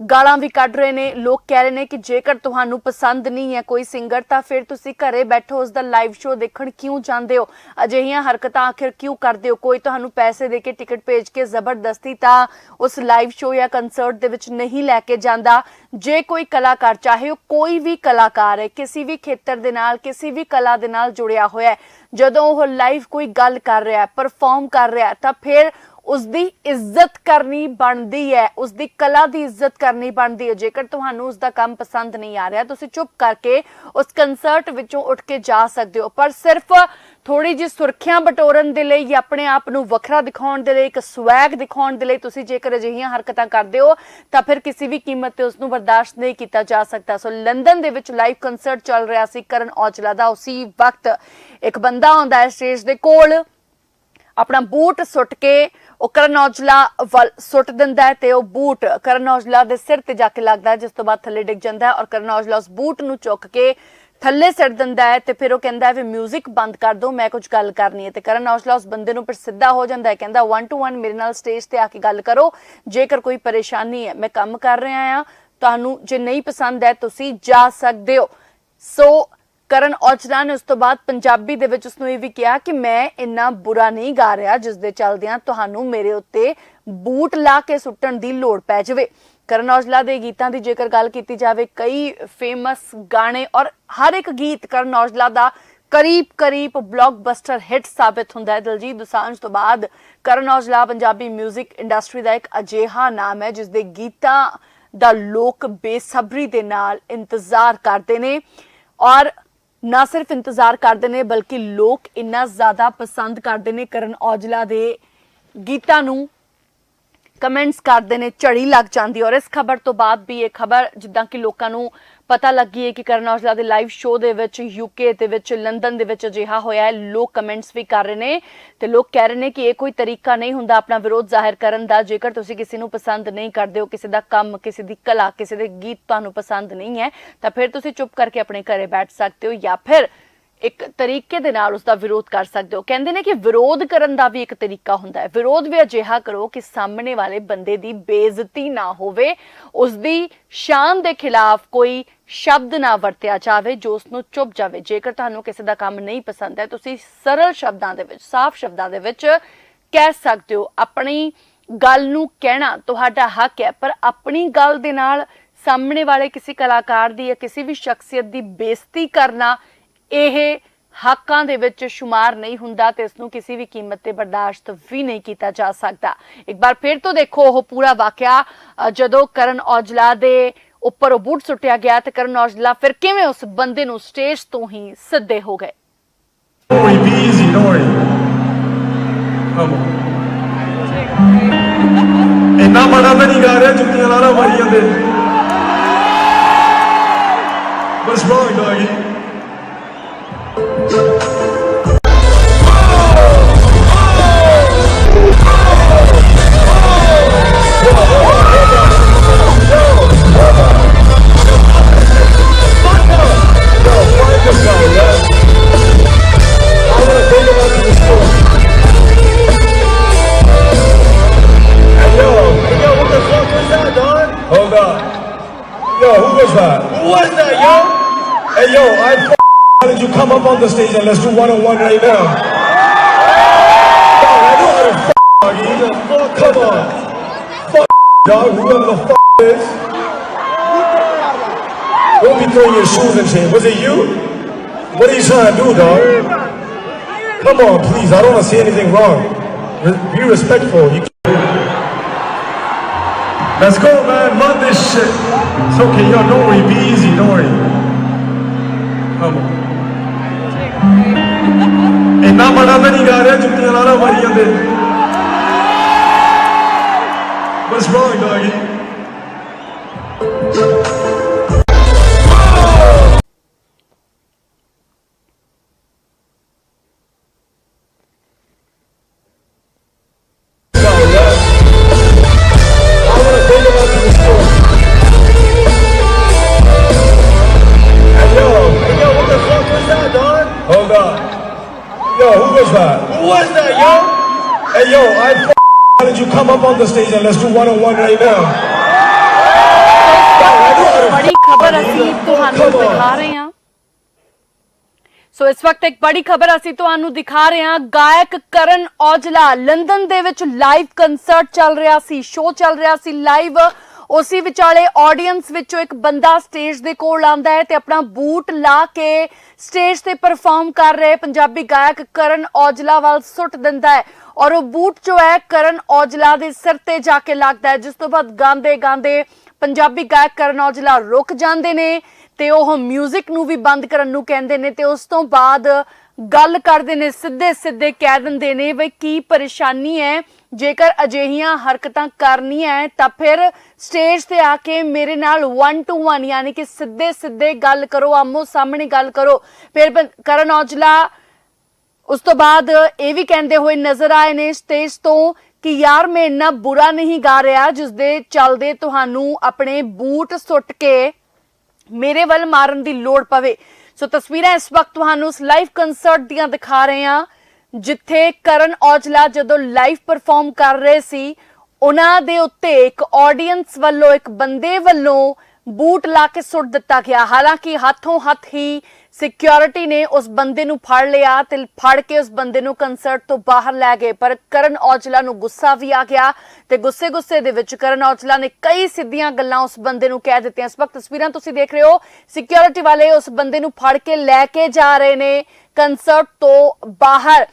ਗਾਲਾਂ ਵੀ ਕੱਢ ਰਹੇ ਨੇ, ਲੋਕ ਕਹਿ ਰਹੇ ਨੇ ਕਿ ਜੇਕਰ ਤੁਹਾਨੂੰ ਪਸੰਦ ਨਹੀਂ ਹੈ ਕੋਈ ਸਿੰਗਰ ਤਾਂ ਫਿਰ ਤੁਸੀਂ ਘਰੇ ਬੈਠੋ, ਉਸ ਦਾ ਲਾਈਵ ਸ਼ੋਅ ਦੇਖਣ ਕਿਉਂ ਜਾਂਦੇ ਹੋ? ਅਜਿਹੀਆਂ ਹਰਕਤਾਂ ਆਖਿਰ ਕਿਉਂ ਕਰਦੇ ਹੋ? ਕੋਈ ਤੁਹਾਨੂੰ ਪੈਸੇ ਦੇ ਕੇ ਟਿਕਟ ਭੇਜ ਕੇ ਜ਼ਬਰਦਸਤੀ ਤਾਂ ਉਸ ਲਾਈਵ ਸ਼ੋਅ ਜਾਂ ਕੰਸਰਟ ਦੇ ਵਿੱਚ ਨਹੀਂ ਲੈ ਕੇ ਜਾਂਦਾ। ਜੇ ਕੋਈ ਕਲਾਕਾਰ, ਚਾਹੇ ਉਹ ਕੋਈ ਵੀ ਕਲਾਕਾਰ ਹੈ, ਕਿਸੇ ਵੀ ਖੇਤਰ ਦੇ ਨਾਲ, ਕਿਸੇ ਵੀ ਕਲਾ ਦੇ ਨਾਲ ਜੁੜਿਆ ਹੋਇਆ ਜਦੋਂ ਉਹ ਲਾਈਵ ਕੋਈ ਗੱਲ ਕਰ ਰਿਹਾ ਹੈ ਪਰਫਾਰਮ ਕਰ ਰਿਹਾ ਤਾਂ ਫਿਰ ਉਸ ਦੀ ਇੱਜ਼ਤ ਕਰਨੀ ਬਣਦੀ ਹੈ ਉਸ ਦੀ ਕਲਾ ਦੀ ਇੱਜ਼ਤ ਕਰਨੀ ਬਣਦੀ ਹੈ। ਜੇਕਰ ਤੁਹਾਨੂੰ ਉਸ ਦਾ ਕੰਮ ਪਸੰਦ ਨਹੀਂ ਆ ਰਿਹਾ, ਤੁਸੀਂ ਚੁੱਪ ਕਰਕੇ ਉਸ ਕੰਸਰਟ ਵਿੱਚੋਂ ਉੱਠ ਕੇ ਜਾ ਸਕਦੇ ਹੋ। ਪਰ ਸਿਰਫ ਥੋੜੀ ਜਿਹੀ ਸੁਰਖੀਆਂ ਬਟੋਰਨ ਦੇ ਲਈ ਜਾਂ ਆਪਣੇ ਆਪ ਨੂੰ ਵੱਖਰਾ ਦਿਖਾਉਣ ਦੇ ਲਈ, ਇੱਕ ਸਵੈਗ ਦਿਖਾਉਣ ਦੇ ਲਈ ਤੁਸੀਂ ਜੇਕਰ ਅਜਿਹੀਆਂ ਹਰਕਤਾਂ ਕਰਦੇ ਹੋ, ਤਾਂ ਫਿਰ ਕਿਸੇ ਵੀ ਕੀਮਤ ਤੇ ਉਸ ਨੂੰ ਬਰਦਾਸ਼ਤ ਨਹੀਂ ਕੀਤਾ ਜਾ ਸਕਦਾ। ਸੋ ਲੰਡਨ ਦੇ ਵਿੱਚ ਲਾਈਵ ਕੰਸਰਟ ਚੱਲ ਰਿਹਾ ਸੀ ਕਰਨ ਔਜਲਾ ਦਾ। ਉਸੇ ਵਕਤ ਇੱਕ ਬੰਦਾ ਆਉਂਦਾ ਹੈ ਸਟੇਜ ਦੇ ਕੋਲ। ਆਪਣਾ ਬੂਟ ਸੁੱਟ ਕੇ ਉਹ ਕਰਨ ਔਜਲਾ ਵੱਲ ਸੁੱਟ ਦਿੰਦਾ ਹੈ ਤੇ ਉਹ ਬੂਟ ਕਰਨ ਔਜਲਾ ਦੇ ਸਿਰ ਤੇ ਜਾ ਕੇ ਲੱਗਦਾ ਹੈ, ਜਿਸ ਤੋਂ ਬਾਅਦ ਥੱਲੇ ਡਿੱਗ ਜਾਂਦਾ ਹੈ ਔਰ ਕਰਨ ਔਜਲਾ ਉਸ ਬੂਟ ਨੂੰ ਚੁੱਕ ਕੇ ਥੱਲੇ ਸਿੱਟ ਦਿੰਦਾ ਹੈ ਤੇ ਫਿਰ ਉਹ ਕਹਿੰਦਾ ਹੈ, ਵੀ 뮤직 ਬੰਦ ਕਰ ਦਿਓ, ਮੈਂ ਕੁਝ ਗੱਲ ਕਰਨੀ ਹੈ। ਤੇ ਕਰਨ ਔਜਲਾ ਉਸ ਬੰਦੇ ਨੂੰ ਫਿਰ ਸਿੱਧਾ ਹੋ ਜਾਂਦਾ ਹੈ, ਕਹਿੰਦਾ 1 ਟੂ 1 ਮੇਰੇ ਨਾਲ ਸਟੇਜ ਤੇ ਆ ਕੇ ਗੱਲ ਕਰੋ। ਜੇਕਰ ਕੋਈ ਪਰੇਸ਼ਾਨੀ ਹੈ, ਮੈਂ ਕੰਮ ਕਰ ਰਿਹਾ ਆ ਤੁਹਾਨੂੰ ਜੇ ਨਹੀਂ ਪਸੰਦ ਹੈ, ਤੁਸੀਂ ਜਾ ਸਕਦੇ ਹੋ। ਸੋ ਕਰਨ ਔਜਲਾ ਨੇ ਉਸ ਤੋਂ ਬਾਅਦ ਪੰਜਾਬੀ ਦੇ ਵਿੱਚ ਉਸਨੂੰ ਇਹ ਵੀ ਕਿਹਾ ਕਿ ਮੈਂ ਇੰਨਾ ਬੁਰਾ ਨਹੀਂ ਗਾ ਰਿਹਾ ਜਿਸ ਦੇ ਚੱਲਦਿਆਂ ਤੁਹਾਨੂੰ ਮੇਰੇ ਉੱਤੇ ਬੂਟ ਲਾ ਕੇ ਸੁੱਟਣ ਦੀ ਲੋੜ ਪੈ ਜਾਵੇ। ਕਰਨ ਔਜਲਾ ਦੇ ਗੀਤਾਂ ਦੀ ਜੇਕਰ ਗੱਲ ਕੀਤੀ ਜਾਵੇ, ਕਈ ਫੇਮਸ ਗਾਣੇ ਔਰ ਹਰ ਇੱਕ ਗੀਤ ਕਰਨ ਔਜਲਾ ਦਾ ਕਰੀਬ ਕਰੀਬ ਬਲੌਕਬਸਟਰ ਹਿੱਟ ਸਾਬਿਤ ਹੁੰਦਾ ਹੈ। ਦਲਜੀਤ ਦੁਸਾਂਝ ਤੋਂ ਬਾਅਦ ਕਰਨ ਔਜਲਾ ਪੰਜਾਬੀ 뮤직 ਇੰਡਸਟਰੀ ਦਾ ਇੱਕ ਅਜਿਹਾ ਨਾਮ ਹੈ, ਜਿਸ ਦੇ ਗੀਤਾਂ ਦਾ ਲੋਕ ਬੇਸਬਰੀ ਦੇ ਨਾਲ ਇੰਤਜ਼ਾਰ ਕਰਦੇ ਨੇ ਔਰ ਨਾ ਸਿਰਫ ਇੰਤਜ਼ਾਰ ਕਰਦੇ ਨੇ, ਬਲਕਿ ਲੋਕ ਇੰਨਾ ਜ਼ਿਆਦਾ ਪਸੰਦ ਕਰਦੇ ਨੇ ਕਰਨ ਔਜਲਾ ਦੇ ਗੀਤਾਂ ਨੂੰ। ਕਮੈਂਟਸ ਕਰਦੇ ਨੇ, ਝੜੀ ਲੱਗ ਜਾਂਦੀ ਔਰ ਇਸ ਖਬਰ ਤੋਂ ਬਾਅਦ ਵੀ ਇਹ ਖਬਰ, ਜਿੱਦਾਂ ਕਿ ਲੋਕਾਂ ਨੂੰ ਪਤਾ ਲੱਗੀ ਹੈ ਕਿ ਕਰਨ ਔਜਲਾ ਦੇ ਲਾਈਵ ਸ਼ੋਅ ਦੇ ਵਿੱਚ ਯੂਕੇ ਦੇ ਵਿੱਚ ਲੰਡਨ ਦੇ ਵਿੱਚ ਅਜਿਹਾ ਹੋਇਆ ਹੈ। ਲੋਕ ਕਮੈਂਟਸ ਵੀ ਕਰ ਰਹੇ ਨੇ ਤੇ ਲੋਕ ਕਹਿ ਰਹੇ ਨੇ ਕਿ ਇਹ ਕੋਈ ਤਰੀਕਾ ਨਹੀਂ ਹੁੰਦਾ ਆਪਣਾ ਵਿਰੋਧ ਜ਼ਾਹਿਰ ਕਰਨ ਦਾ। ਜੇਕਰ ਤੁਸੀਂ ਕਿਸੇ ਨੂੰ ਪਸੰਦ ਨਹੀਂ ਕਰਦੇ ਹੋ, ਕਿਸੇ ਦਾ ਕੰਮ, ਕਿਸੇ ਦੀ ਕਲਾ, ਕਿਸੇ ਦੇ ਗੀਤ ਤੁਹਾਨੂੰ ਪਸੰਦ ਨਹੀਂ ਹੈ, ਤਾਂ ਫਿਰ ਤੁਸੀਂ ਚੁੱਪ ਕਰਕੇ ਆਪਣੇ ਘਰੇ ਬੈਠ ਸਕਦੇ ਹੋ ਜਾਂ ਫਿਰ ਇੱਕ ਤਰੀਕੇ ਦੇ ਨਾਲ ਉਸ ਦਾ ਵਿਰੋਧ ਕਰ ਸਕਦੇ ਹੋ। ਕਹਿੰਦੇ ਨੇ ਕਿ ਵਿਰੋਧ ਕਰਨ ਦਾ ਵੀ ਇੱਕ ਤਰੀਕਾ ਹੁੰਦਾ ਹੈ। ਵਿਰੋਧ ਵੀ ਅਜਿਹਾ ਕਰੋ ਕਿ ਸਾਹਮਣੇ ਵਾਲੇ ਬੰਦੇ ਦੀ ਬੇਇੱਜ਼ਤੀ ਨਾ ਹੋਵੇ। ਉਸ ਦੀ ਸ਼ਾਨ ਦੇ ਖਿਲਾਫ ਕੋਈ ਸ਼ਬਦ ਨਾ ਵਰਤਿਆ ਜਾਵੇ, ਜੋ ਉਸ ਨੂੰ ਚੁੱਪ ਜਾਵੇ। ਜੇਕਰ ਤੁਹਾਨੂੰ ਕਿਸੇ ਦਾ ਕੰਮ ਨਹੀਂ ਪਸੰਦ ਹੈ, ਤੁਸੀਂ ਸਰਲ ਸ਼ਬਦਾਂ ਦੇ ਵਿੱਚ, ਸਾਫ਼ ਸ਼ਬਦਾਂ ਦੇ ਵਿੱਚ ਕਹਿ ਸਕਦੇ ਹੋ, ਆਪਣੀ ਗੱਲ ਨੂੰ ਕਹਿਣਾ ਤੁਹਾਡਾ ਹੱਕ ਹੈ, ਪਰ ਆਪਣੀ ਗੱਲ ਦੇ ਨਾਲ ਸਾਹਮਣੇ ਵਾਲੇ ਕਿਸੇ ਕਲਾਕਾਰ ਦੀ ਜਾਂ ਕਿਸੇ ਵੀ ਸ਼ਖਸੀਅਤ ਦੀ ਬੇਇੱਜ਼ਤੀ ਕਰਨਾ ਇਹ ਹੱਕਾਂ ਦੇ ਵਿੱਚ ਸ਼ੁਮਾਰ ਨਹੀਂ ਹੁੰਦਾ ਤੇ ਇਸ ਨੂੰ ਕਿਸੇ ਵੀ ਕੀਮਤ ਤੇ ਬਰਦਾਸ਼ਤ ਵੀ ਨਹੀਂ ਕੀਤਾ ਜਾ ਸਕਦਾ ਇੱਕ ਵਾਰ ਫਿਰ ਤੋਂ ਦੇਖੋ ਉਹ ਪੂਰਾ ਵਾਕਿਆ ਜਦੋਂ ਕਰਨ ਔਜਲਾ ਦੇ ਉੱਪਰ ਉਹ ਬੂਟ ਸੁੱਟਿਆ ਗਿਆ ਤੇ ਕਰਨ ਔਜਲਾ ਫਿਰ ਕਿਵੇਂ ਉਸ ਬੰਦੇ ਨੂੰ ਸਟੇਜ ਤੋਂ ਹੀ ਸਿੱਧੇ ਹੋ ਗਏ Don't worry, be easy, don't worry. Come on. ਰਹੇ ਜੁੱਤੀਆਂ ਲਾਣਾ ਮਾਰੀ ਜਾਂਦੇ What's wrong, doggy? Was that? Who was that, yo? Hey, yo, I Why did you come up on the stage and let's do one-on-one right now? Dog, I know how to fuck, come on. Fuck, dog, whoever the f- is. Don't be throwing your shoes and shit. Was it you? What are you trying to do, dog? Come on, please. I don't want to say anything wrong. Be respectful. You Let's go, man. Run this shit. It's okay, yo. Don't worry. Be easy. Don't worry. Come on. ਇੰਨਾ ਬੜਾ ਤਾਂ ਨਹੀਂ ਗਾ ਰਿਹਾ ਜੁੱਤੀਆਂ ਲਾਣਾ ਮਾਰੀ ਜਾਂਦੇ What's wrong, doggy? on let's do one-on-one right now? Dog, I know how to ਬੜੀ ਖਬਰ ਅਸੀਂ ਤੁਹਾਨੂੰ ਦਿਖਾ ਰਹੇ ਹਾਂ ਸੋ ਇਸ ਵਕਤ ਇੱਕ ਬੜੀ ਖਬਰ ਅਸੀਂ ਤੁਹਾਨੂੰ ਦਿਖਾ ਰਹੇ ਹਾਂ ਗਾਇਕ ਕਰਨ ਔਜਲਾ ਲੰਡਨ ਦੇ ਵਿੱਚ ਲਾਈਵ ਕਨਸਰਟ ਚੱਲ ਰਿਹਾ ਸੀ ਸ਼ੋਅ ਚੱਲ ਰਿਹਾ ਸੀ ਲਾਈਵ ਉਸੇ ਵਿਚਾਲੇ ਆਡੀਅנס ਵਿੱਚੋਂ ਇੱਕ ਬੰਦਾ ਸਟੇਜ ਦੇ ਕੋਲ ਆਂਦਾ ਹੈ ਤੇ ਆਪਣਾ ਬੂਟ ਲਾ ਕੇ ਸਟੇਜ ਤੇ ਪਰਫਾਰਮ ਕਰ ਰਹੇ ਪੰਜਾਬੀ ਗਾਇਕ ਕਰਨ ਔਜਲਾ ਵੱਲ ਸੁੱਟ ਦਿੰਦਾ ਹੈ ਔਰ ਉਹ ਬੂਟ ਜੋ ਹੈ ਕਰਨ ਔਜਲਾ ਦੇ ਸਿਰ ਤੇ ਜਾ ਕੇ ਲੱਗਦਾ ਹੈ। ਜਿਸ ਤੋਂ ਬਾਅਦ ਗਾਉਂਦੇ ਗਾਉਂਦੇ ਪੰਜਾਬੀ ਗਾਇਕ ਕਰਨ ਔਜਲਾ ਰੁਕ ਜਾਂਦੇ ਨੇ ਤੇ ਉਹ 뮤직 ਨੂੰ ਵੀ ਬੰਦ ਕਰਨ ਨੂੰ ਕਹਿੰਦੇ ਨੇ ਤੇ ਉਸ ਤੋਂ ਬਾਅਦ ਗੱਲ ਕਰਦੇ ਨੇ, ਸਿੱਧੇ ਸਿੱਧੇ ਕਹਿ ਦਿੰਦੇ ਨੇ ਵੀ ਕੀ ਪਰੇਸ਼ਾਨੀ ਹੈ? ਜੇਕਰ ਅਜਿਹੀਆਂ ਹਰਕਤਾਂ ਕਰਨੀਆਂ ਹੈ, ਤਾਂ ਫਿਰ ਸਟੇਜ ਤੇ ਆ ਕੇ ਮੇਰੇ ਨਾਲ 1 ਟੂ 1 ਯਾਨੀ ਕਿ ਸਿੱਧੇ ਸਿੱਧੇ ਗੱਲ ਕਰੋ ਆਮੋ ਸਾਹਮਣੇ ਗੱਲ ਕਰੋ। ਫਿਰ ਕਰਨ ਔਜਲਾ ਉਸ ਤੋਂ ਬਾਅਦ ਇਹ ਵੀ ਕਹਿੰਦੇ ਹੋਏ ਨਜ਼ਰ ਆਏ ਨੇ ਸਟੇਜ ਤੋਂ ਕਿ ਯਾਰ ਮੈਂ ਇੰਨਾ ਬੁਰਾ ਨਹੀਂ ਗਾ ਰਿਹਾ ਜਿਸ ਦੇ ਚੱਲਦੇ ਤੁਹਾਨੂੰ ਆਪਣੇ ਬੂਟ ਸੁੱਟ ਕੇ ਮੇਰੇ ਵੱਲ ਮਾਰਨ ਦੀ ਲੋੜ ਪਵੇ। ਸੋ ਤਸਵੀਰਾਂ ਇਸ ਵਕਤ ਤੁਹਾਨੂੰ ਉਸ ਲਾਈਵ ਕਨਸਰਟ ਦੀਆਂ ਦਿਖਾ ਰਹੇ ਹਾਂ, ਜਿੱਥੇ ਕਰਨ ਔਜਲਾ ਜਦੋਂ ਲਾਈਵ ਪਰਫਾਰਮ ਕਰ ਰਹੇ ਸੀ, ਉਹਨਾਂ ਦੇ ਉੱਤੇ ਇੱਕ ਆਡੀਅנס ਵੱਲੋਂ, ਇੱਕ ਬੰਦੇ ਵੱਲੋਂ ਬੂਟ ਲਾ ਕੇ ਸੁੱਟ ਦਿੱਤਾ ਗਿਆ। ਹਾਲਾਂਕਿ ਹੱਥੋਂ ਹੱਥ ਹੀ ਸਿਕਿਉਰਿਟੀ ਨੇ ਉਸ ਬੰਦੇ ਨੂੰ ਫੜ ਲਿਆ ਤੇ ਫੜ ਕੇ ਉਸ ਬੰਦੇ ਨੂੰ ਕਨਸਰਟ ਤੋਂ ਬਾਹਰ ਲੈ ਗਏ। ਪਰ ਕਰਨ ਔਜਲਾ ਨੂੰ ਗੁੱਸਾ ਵੀ ਆ ਗਿਆ ਤੇ ਗੁੱਸੇ ਗੁੱਸੇ ਦੇ ਵਿੱਚ ਕਰਨ ਔਜਲਾ ਨੇ ਕਈ ਸਿੱਧੀਆਂ ਗੱਲਾਂ ਉਸ ਬੰਦੇ ਨੂੰ ਕਹਿ ਦਿੱਤੀਆਂ। ਇਸ ਵਕਤ ਤਸਵੀਰਾਂ ਤੁਸੀਂ ਦੇਖ ਰਹੇ ਹੋ ਸਿਕਿਉਰਿਟੀ ਵਾਲੇ ਉਸ ਬੰਦੇ ਨੂੰ ਫੜ ਕੇ ਲੈ ਕੇ ਜਾ ਰਹੇ ਨੇ ਕਨਸਰਟ ਤੋਂ ਬਾਹਰ।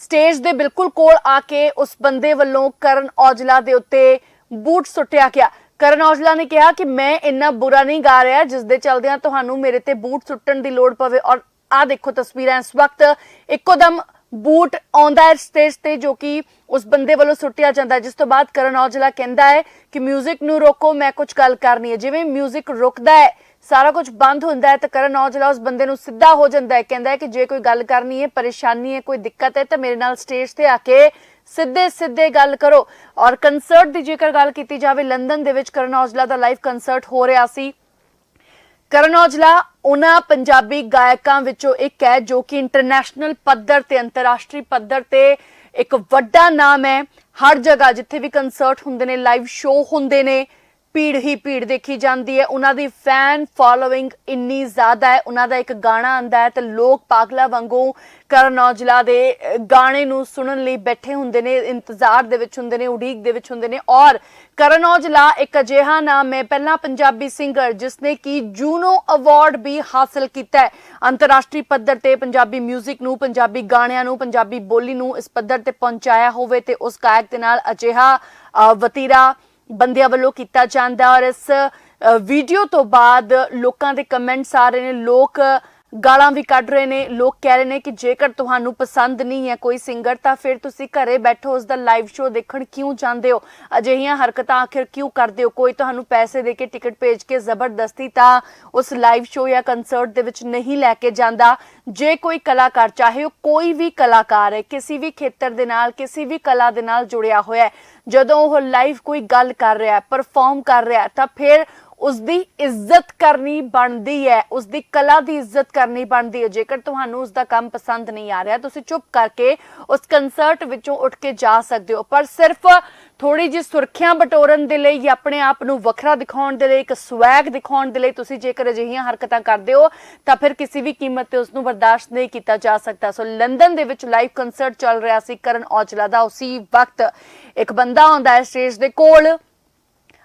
ਸਟੇਜ ਦੇ ਬਿਲਕੁਲ ਕੋਲ ਆ ਕੇ ਉਸ ਬੰਦੇ ਵੱਲੋਂ ਕਰਨ ਔਜਲਾ ਦੇ ਉੱਤੇ ਬੂਟ ਸੁੱਟਿਆ ਗਿਆ। ਕਰਨ ਔਜਲਾ ਨੇ ਕਿਹਾ ਕਿ ਮੈਂ ਇੰਨਾ ਬੁਰਾ ਨਹੀਂ ਗਾ ਰਿਹਾ ਜਿਸ ਦੇ ਚਲਦਿਆਂ ਤੁਹਾਨੂੰ ਮੇਰੇ ਤੇ ਬੂਟ ਸੁੱਟਣ ਦੀ ਲੋੜ ਪਵੇ ਔਰ ਆ ਦੇਖੋ ਤਸਵੀਰਾਂ ਇਸ ਵਕਤ ਇੱਕੋਦਮ ਬੂਟ ਆਉਂਦਾ ਹੈ ਸਟੇਜ ਤੇ ਜੋ ਕਿ ਉਸ ਬੰਦੇ ਵੱਲੋਂ ਸੁੱਟਿਆ ਜਾਂਦਾ ਹੈ ਜਿਸ ਤੋਂ ਬਾਅਦ ਕਰਨ ਔਜਲਾ ਕਹਿੰਦਾ ਹੈ ਕਿ 뮤직 ਨੂੰ ਰੋਕੋ ਮੈਂ ਕੁਝ ਗੱਲ ਕਰਨੀ ਹੈ ਜਿਵੇਂ 뮤직 ਰੁਕਦਾ ਹੈ ਸਾਰਾ ਕੁਝ ਬੰਦ ਹੁੰਦਾ ਹੈ ਤਾਂ ਕਰਨ ਔਜਲਾ ਉਸ ਬੰਦੇ ਨੂੰ ਸਿੱਧਾ ਹੋ ਜਾਂਦਾ ਹੈ ਕਹਿੰਦਾ ਹੈ ਕਿ ਜੇ ਕੋਈ ਗੱਲ ਕਰਨੀ ਹੈ ਪਰੇਸ਼ਾਨੀ ਹੈ ਕੋਈ ਦਿੱਕਤ ਹੈ ਤਾਂ ਮੇਰੇ ਨਾਲ ਸਟੇਜ ਤੇ ਆ ਕੇ ਸਿੱਧੇ ਸਿੱਧੇ ਗੱਲ ਕਰੋ। ਔਰ ਕਨਸਰਟ ਦੀ ਜੇਕਰ ਗੱਲ ਕੀਤੀ ਜਾਵੇ ਲੰਡਨ ਦੇ ਵਿੱਚ ਕਰਨ ਔਜਲਾ ਦਾ ਲਾਈਵ ਕਨਸਰਟ ਹੋ ਰਿਹਾ ਸੀ। ਕਰਨ ਔਜਲਾ, ਉਹਨਾਂ ਪੰਜਾਬੀ ਗਾਇਕਾਂ ਵਿੱਚੋਂ ਇੱਕ ਹੈ ਜੋ ਕਿ ਇੰਟਰਨੈਸ਼ਨਲ ਪੱਧਰ ਤੇ, ਅੰਤਰਰਾਸ਼ਟਰੀ ਪੱਧਰ ਤੇ ਇੱਕ ਵੱਡਾ ਨਾਮ ਹੈ। ਹਰ ਜਗ੍ਹਾ ਜਿੱਥੇ ਵੀ ਕਨਸਰਟ ਹੁੰਦੇ ਨੇ ਲਾਈਵ ਸ਼ੋਅ ਹੁੰਦੇ ਨੇ ਭੀੜ ਹੀ ਭੀੜ ਦੇਖੀ ਜਾਂਦੀ ਹੈ। ਉਹਨਾਂ ਦੀ ਫੈਨ ਫਾਲੋਇੰਗ ਇੰਨੀ ਜ਼ਿਆਦਾ ਹੈ। ਉਹਨਾਂ ਦਾ ਇੱਕ ਗਾਣਾ ਆਂਦਾ ਹੈ ਤੇ ਲੋਕ ਪਾਗਲਾ ਵਾਂਗੂ ਕਰਨ ਔਜਲਾ ਦੇ ਗਾਣੇ ਨੂੰ ਸੁਣਨ ਲਈ ਬੈਠੇ ਹੁੰਦੇ ਨੇ, ਇੰਤਜ਼ਾਰ ਦੇ ਵਿੱਚ ਹੁੰਦੇ ਨੇ, ਉਡੀਕ ਦੇ ਵਿੱਚ ਹੁੰਦੇ ਨੇ। ਔਰ ਕਰਨ ਔਜਲਾ ਇੱਕ ਅਜਿਹਾ ਨਾਮ ਹੈ। ਪਹਿਲਾ ਪੰਜਾਬੀ ਸਿੰਗਰ ਜਿਸ ਨੇ ਕਿ ਜੂਨੋ ਅਵਾਰਡ ਵੀ ਹਾਸਲ ਕੀਤਾ ਹੈ। ਅੰਤਰਰਾਸ਼ਟਰੀ ਪੱਧਰ ਤੇ ਪੰਜਾਬੀ 뮤직 ਨੂੰ, ਪੰਜਾਬੀ ਗਾਣਿਆਂ ਨੂੰ, ਪੰਜਾਬੀ ਬੋਲੀ ਨੂੰ ਇਸ ਪੱਧਰ ਤੇ ਪਹੁੰਚਾਇਆ ਹੋਵੇ ਤੇ ਉਸ ਗਾਇਕ ਦੇ ਨਾਲ ਅਜਿਹਾ ਵਤੀਰਾ ਬੰਦਿਆਂ ਵੱਲੋਂ ਕੀਤਾ ਜਾਂਦਾ ਔਰ ਇਸ ਵੀਡੀਓ ਤੋਂ ਬਾਅਦ ਲੋਕਾਂ ਦੇ ਕਮੈਂਟਸ ਆ ਰਹੇ ਨੇ, ਲੋਕ ਗਾਲਾਂ ਵੀ ਕੱਢ ਰਹੇ ਨੇ, ਲੋਕ ਕਹਿ ਰਹੇ ਨੇ ਕਿ ਜੇਕਰ ਤੁਹਾਨੂੰ ਪਸੰਦ ਨਹੀਂ ਹੈ ਕੋਈ ਸਿੰਗਰ ਤਾਂ ਫਿਰ ਤੁਸੀਂ ਘਰੇ ਬੈਠੋ ਉਸ ਦਾ ਲਾਈਵ ਸ਼ੋਅ ਦੇਖਣ ਕਿਉਂ ਜਾਂਦੇ ਹੋ? ਅਜਿਹੀਆਂ ਹਰਕਤਾਂ ਆਖਿਰ ਕਿਉਂ ਕਰਦੇ ਹੋ? ਕੋਈ ਤੁਹਾਨੂੰ ਪੈਸੇ ਦੇ ਕੇ ਟਿਕਟ ਭੇਜ ਕੇ ਜ਼ਬਰਦਸਤੀ ਤਾਂ ਉਸ ਲਾਈਵ ਸ਼ੋਅ ਜਾਂ ਕੰਸਰਟ ਦੇ ਵਿੱਚ ਨਹੀਂ ਲੈ ਕੇ ਜਾਂਦਾ। ਜੇ ਕੋਈ ਕਲਾਕਾਰ, ਚਾਹੇ ਉਹ ਕੋਈ ਵੀ ਕਲਾਕਾਰ ਹੈ, ਕਿਸੇ ਵੀ ਖੇਤਰ ਦੇ ਨਾਲ, ਕਿਸੇ ਵੀ ਕਲਾ ਦੇ ਨਾਲ ਜੁੜਿਆ ਹੋਇਆ ਹੈ, ਜਦੋਂ ਉਹ ਲਾਈਵ ਕੋਈ ਗੱਲ ਕਰ ਰਿਹਾ ਹੈ ਪਰਫਾਰਮ ਕਰ ਰਿਹਾ ਤਾਂ ਫਿਰ ਉਸ ਦੀ ਇੱਜ਼ਤ ਕਰਨੀ ਬਣਦੀ ਹੈ ਉਸ ਦੀ ਕਲਾ ਦੀ ਇੱਜ਼ਤ ਕਰਨੀ ਬਣਦੀ ਹੈ। ਜੇਕਰ ਤੁਹਾਨੂੰ ਉਸ ਦਾ ਕੰਮ ਪਸੰਦ ਨਹੀਂ ਆ ਰਿਹਾ, ਤੁਸੀਂ ਚੁੱਪ ਕਰਕੇ ਉਸ ਕੰਸਰਟ ਵਿੱਚੋਂ ਉੱਠ ਕੇ ਜਾ ਸਕਦੇ ਹੋ। ਪਰ ਸਿਰਫ ਥੋੜੀ ਜਿਹੀ ਸੁਰੱਖਿਆ ਬਟੋਰਨ ਦੇ ਲਈ ਜਾਂ ਆਪਣੇ ਆਪ ਨੂੰ ਵੱਖਰਾ ਦਿਖਾਉਣ ਦੇ ਲਈ, ਇੱਕ ਸਵੈਗ ਦਿਖਾਉਣ ਦੇ ਲਈ ਤੁਸੀਂ ਜੇਕਰ ਅਜਿਹੀਆਂ ਹਰਕਤਾਂ ਕਰਦੇ ਹੋ, ਤਾਂ ਫਿਰ ਕਿਸੇ ਵੀ ਕੀਮਤ ਤੇ ਉਸ ਨੂੰ ਬਰਦਾਸ਼ਤ ਨਹੀਂ ਕੀਤਾ ਜਾ ਸਕਦਾ। ਸੋ ਲੰਡਨ ਦੇ ਵਿੱਚ ਲਾਈਵ ਕੰਸਰਟ ਚੱਲ ਰਿਹਾ ਸੀ ਕਰਨ ਔਜਲਾ ਦਾ। ਉਸੇ ਵਕਤ ਇੱਕ ਬੰਦਾ ਆਉਂਦਾ ਹੈ ਸਟੇਜ ਦੇ ਕੋਲ।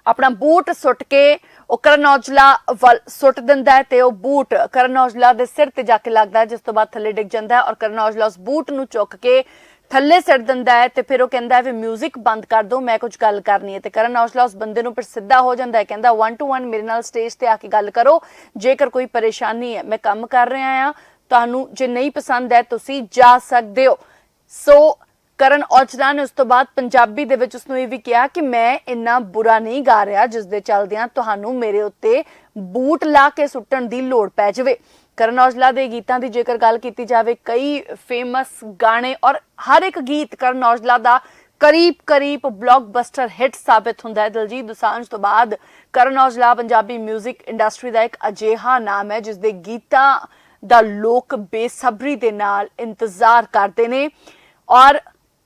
ਆਪਣਾ ਬੂਟ ਸੁੱਟ ਕੇ ਉਹ ਕਰਨ ਔਜਲਾ ਵੱਲ ਸੁੱਟ ਦਿੰਦਾ ਹੈ ਤੇ ਉਹ ਬੂਟ ਕਰਨ ਔਜਲਾ ਦੇ ਸਿਰ ਤੇ ਜਾ ਕੇ ਲੱਗਦਾ ਜਿਸ ਤੋਂ ਬਾਅਦ ਥੱਲੇ ਡਿੱਗ ਜਾਂਦਾ ਹੈ ਔਰ ਕਰਨ ਔਜਲਾ ਉਸ ਬੂਟ ਨੂੰ ਚੁੱਕ ਕੇ ਥੱਲੇ ਸਿੱਟ ਦਿੰਦਾ ਹੈ ਤੇ ਫਿਰ ਉਹ ਕਹਿੰਦਾ ਹੈ, ਵੀ 뮤직 ਬੰਦ ਕਰ ਦਿਓ ਮੈਂ ਕੁਝ ਗੱਲ ਕਰਨੀ ਹੈ। ਤੇ ਕਰਨ ਔਜਲਾ ਉਸ ਬੰਦੇ ਨੂੰ ਫਿਰ ਸਿੱਧਾ ਹੋ ਜਾਂਦਾ ਹੈ, ਕਹਿੰਦਾ 1 ਟੂ 1 ਮੇਰੇ ਨਾਲ ਸਟੇਜ ਤੇ ਆ ਕੇ ਗੱਲ ਕਰੋ, ਜੇਕਰ ਕੋਈ ਪਰੇਸ਼ਾਨੀ ਹੈ, ਮੈਂ ਕੰਮ ਕਰ ਰਿਹਾ ਆ ਤੁਹਾਨੂੰ ਜੇ ਨਹੀਂ ਪਸੰਦ ਹੈ, ਤੁਸੀਂ ਜਾ ਸਕਦੇ ਹੋ। ਸੋ ਕਰਨ ਔਜਲਾ ਨੇ ਉਸ ਤੋਂ ਬਾਅਦ ਪੰਜਾਬੀ ਦੇ ਵਿੱਚ ਉਸਨੂੰ ਇਹ ਵੀ ਕਿਹਾ ਕਿ ਮੈਂ ਇੰਨਾ ਬੁਰਾ ਨਹੀਂ ਗਾ ਰਿਹਾ ਜਿਸ ਦੇ ਚੱਲਦਿਆਂ ਤੁਹਾਨੂੰ ਮੇਰੇ ਉੱਤੇ ਬੂਟ ਲਾ ਕੇ ਸੁੱਟਣ ਦੀ ਲੋੜ ਪੈ ਜਾਵੇ। ਕਰਨ ਔਜਲਾ ਦੇ ਗੀਤਾਂ ਦੀ ਜੇਕਰ ਗੱਲ ਕੀਤੀ ਜਾਵੇ, ਕਈ ਫੇਮਸ ਗਾਣੇ ਔਰ ਹਰ ਇੱਕ ਗੀਤ ਕਰਨ ਔਜਲਾ ਦਾ ਕਰੀਬ ਕਰੀਬ ਬਲੌਕਬਸਟਰ ਹਿੱਟ ਸਾਬਿਤ ਹੁੰਦਾ ਹੈ। ਦਲਜੀਤ ਦੁਸਾਂਝ ਤੋਂ ਬਾਅਦ ਕਰਨ ਔਜਲਾ ਪੰਜਾਬੀ 뮤직 ਇੰਡਸਟਰੀ ਦਾ ਇੱਕ ਅਜਿਹਾ ਨਾਮ ਹੈ, ਜਿਸ ਦੇ ਗੀਤਾਂ ਦਾ ਲੋਕ ਬੇਸਬਰੀ ਦੇ ਨਾਲ ਇੰਤਜ਼ਾਰ ਕਰਦੇ ਨੇ ਔਰ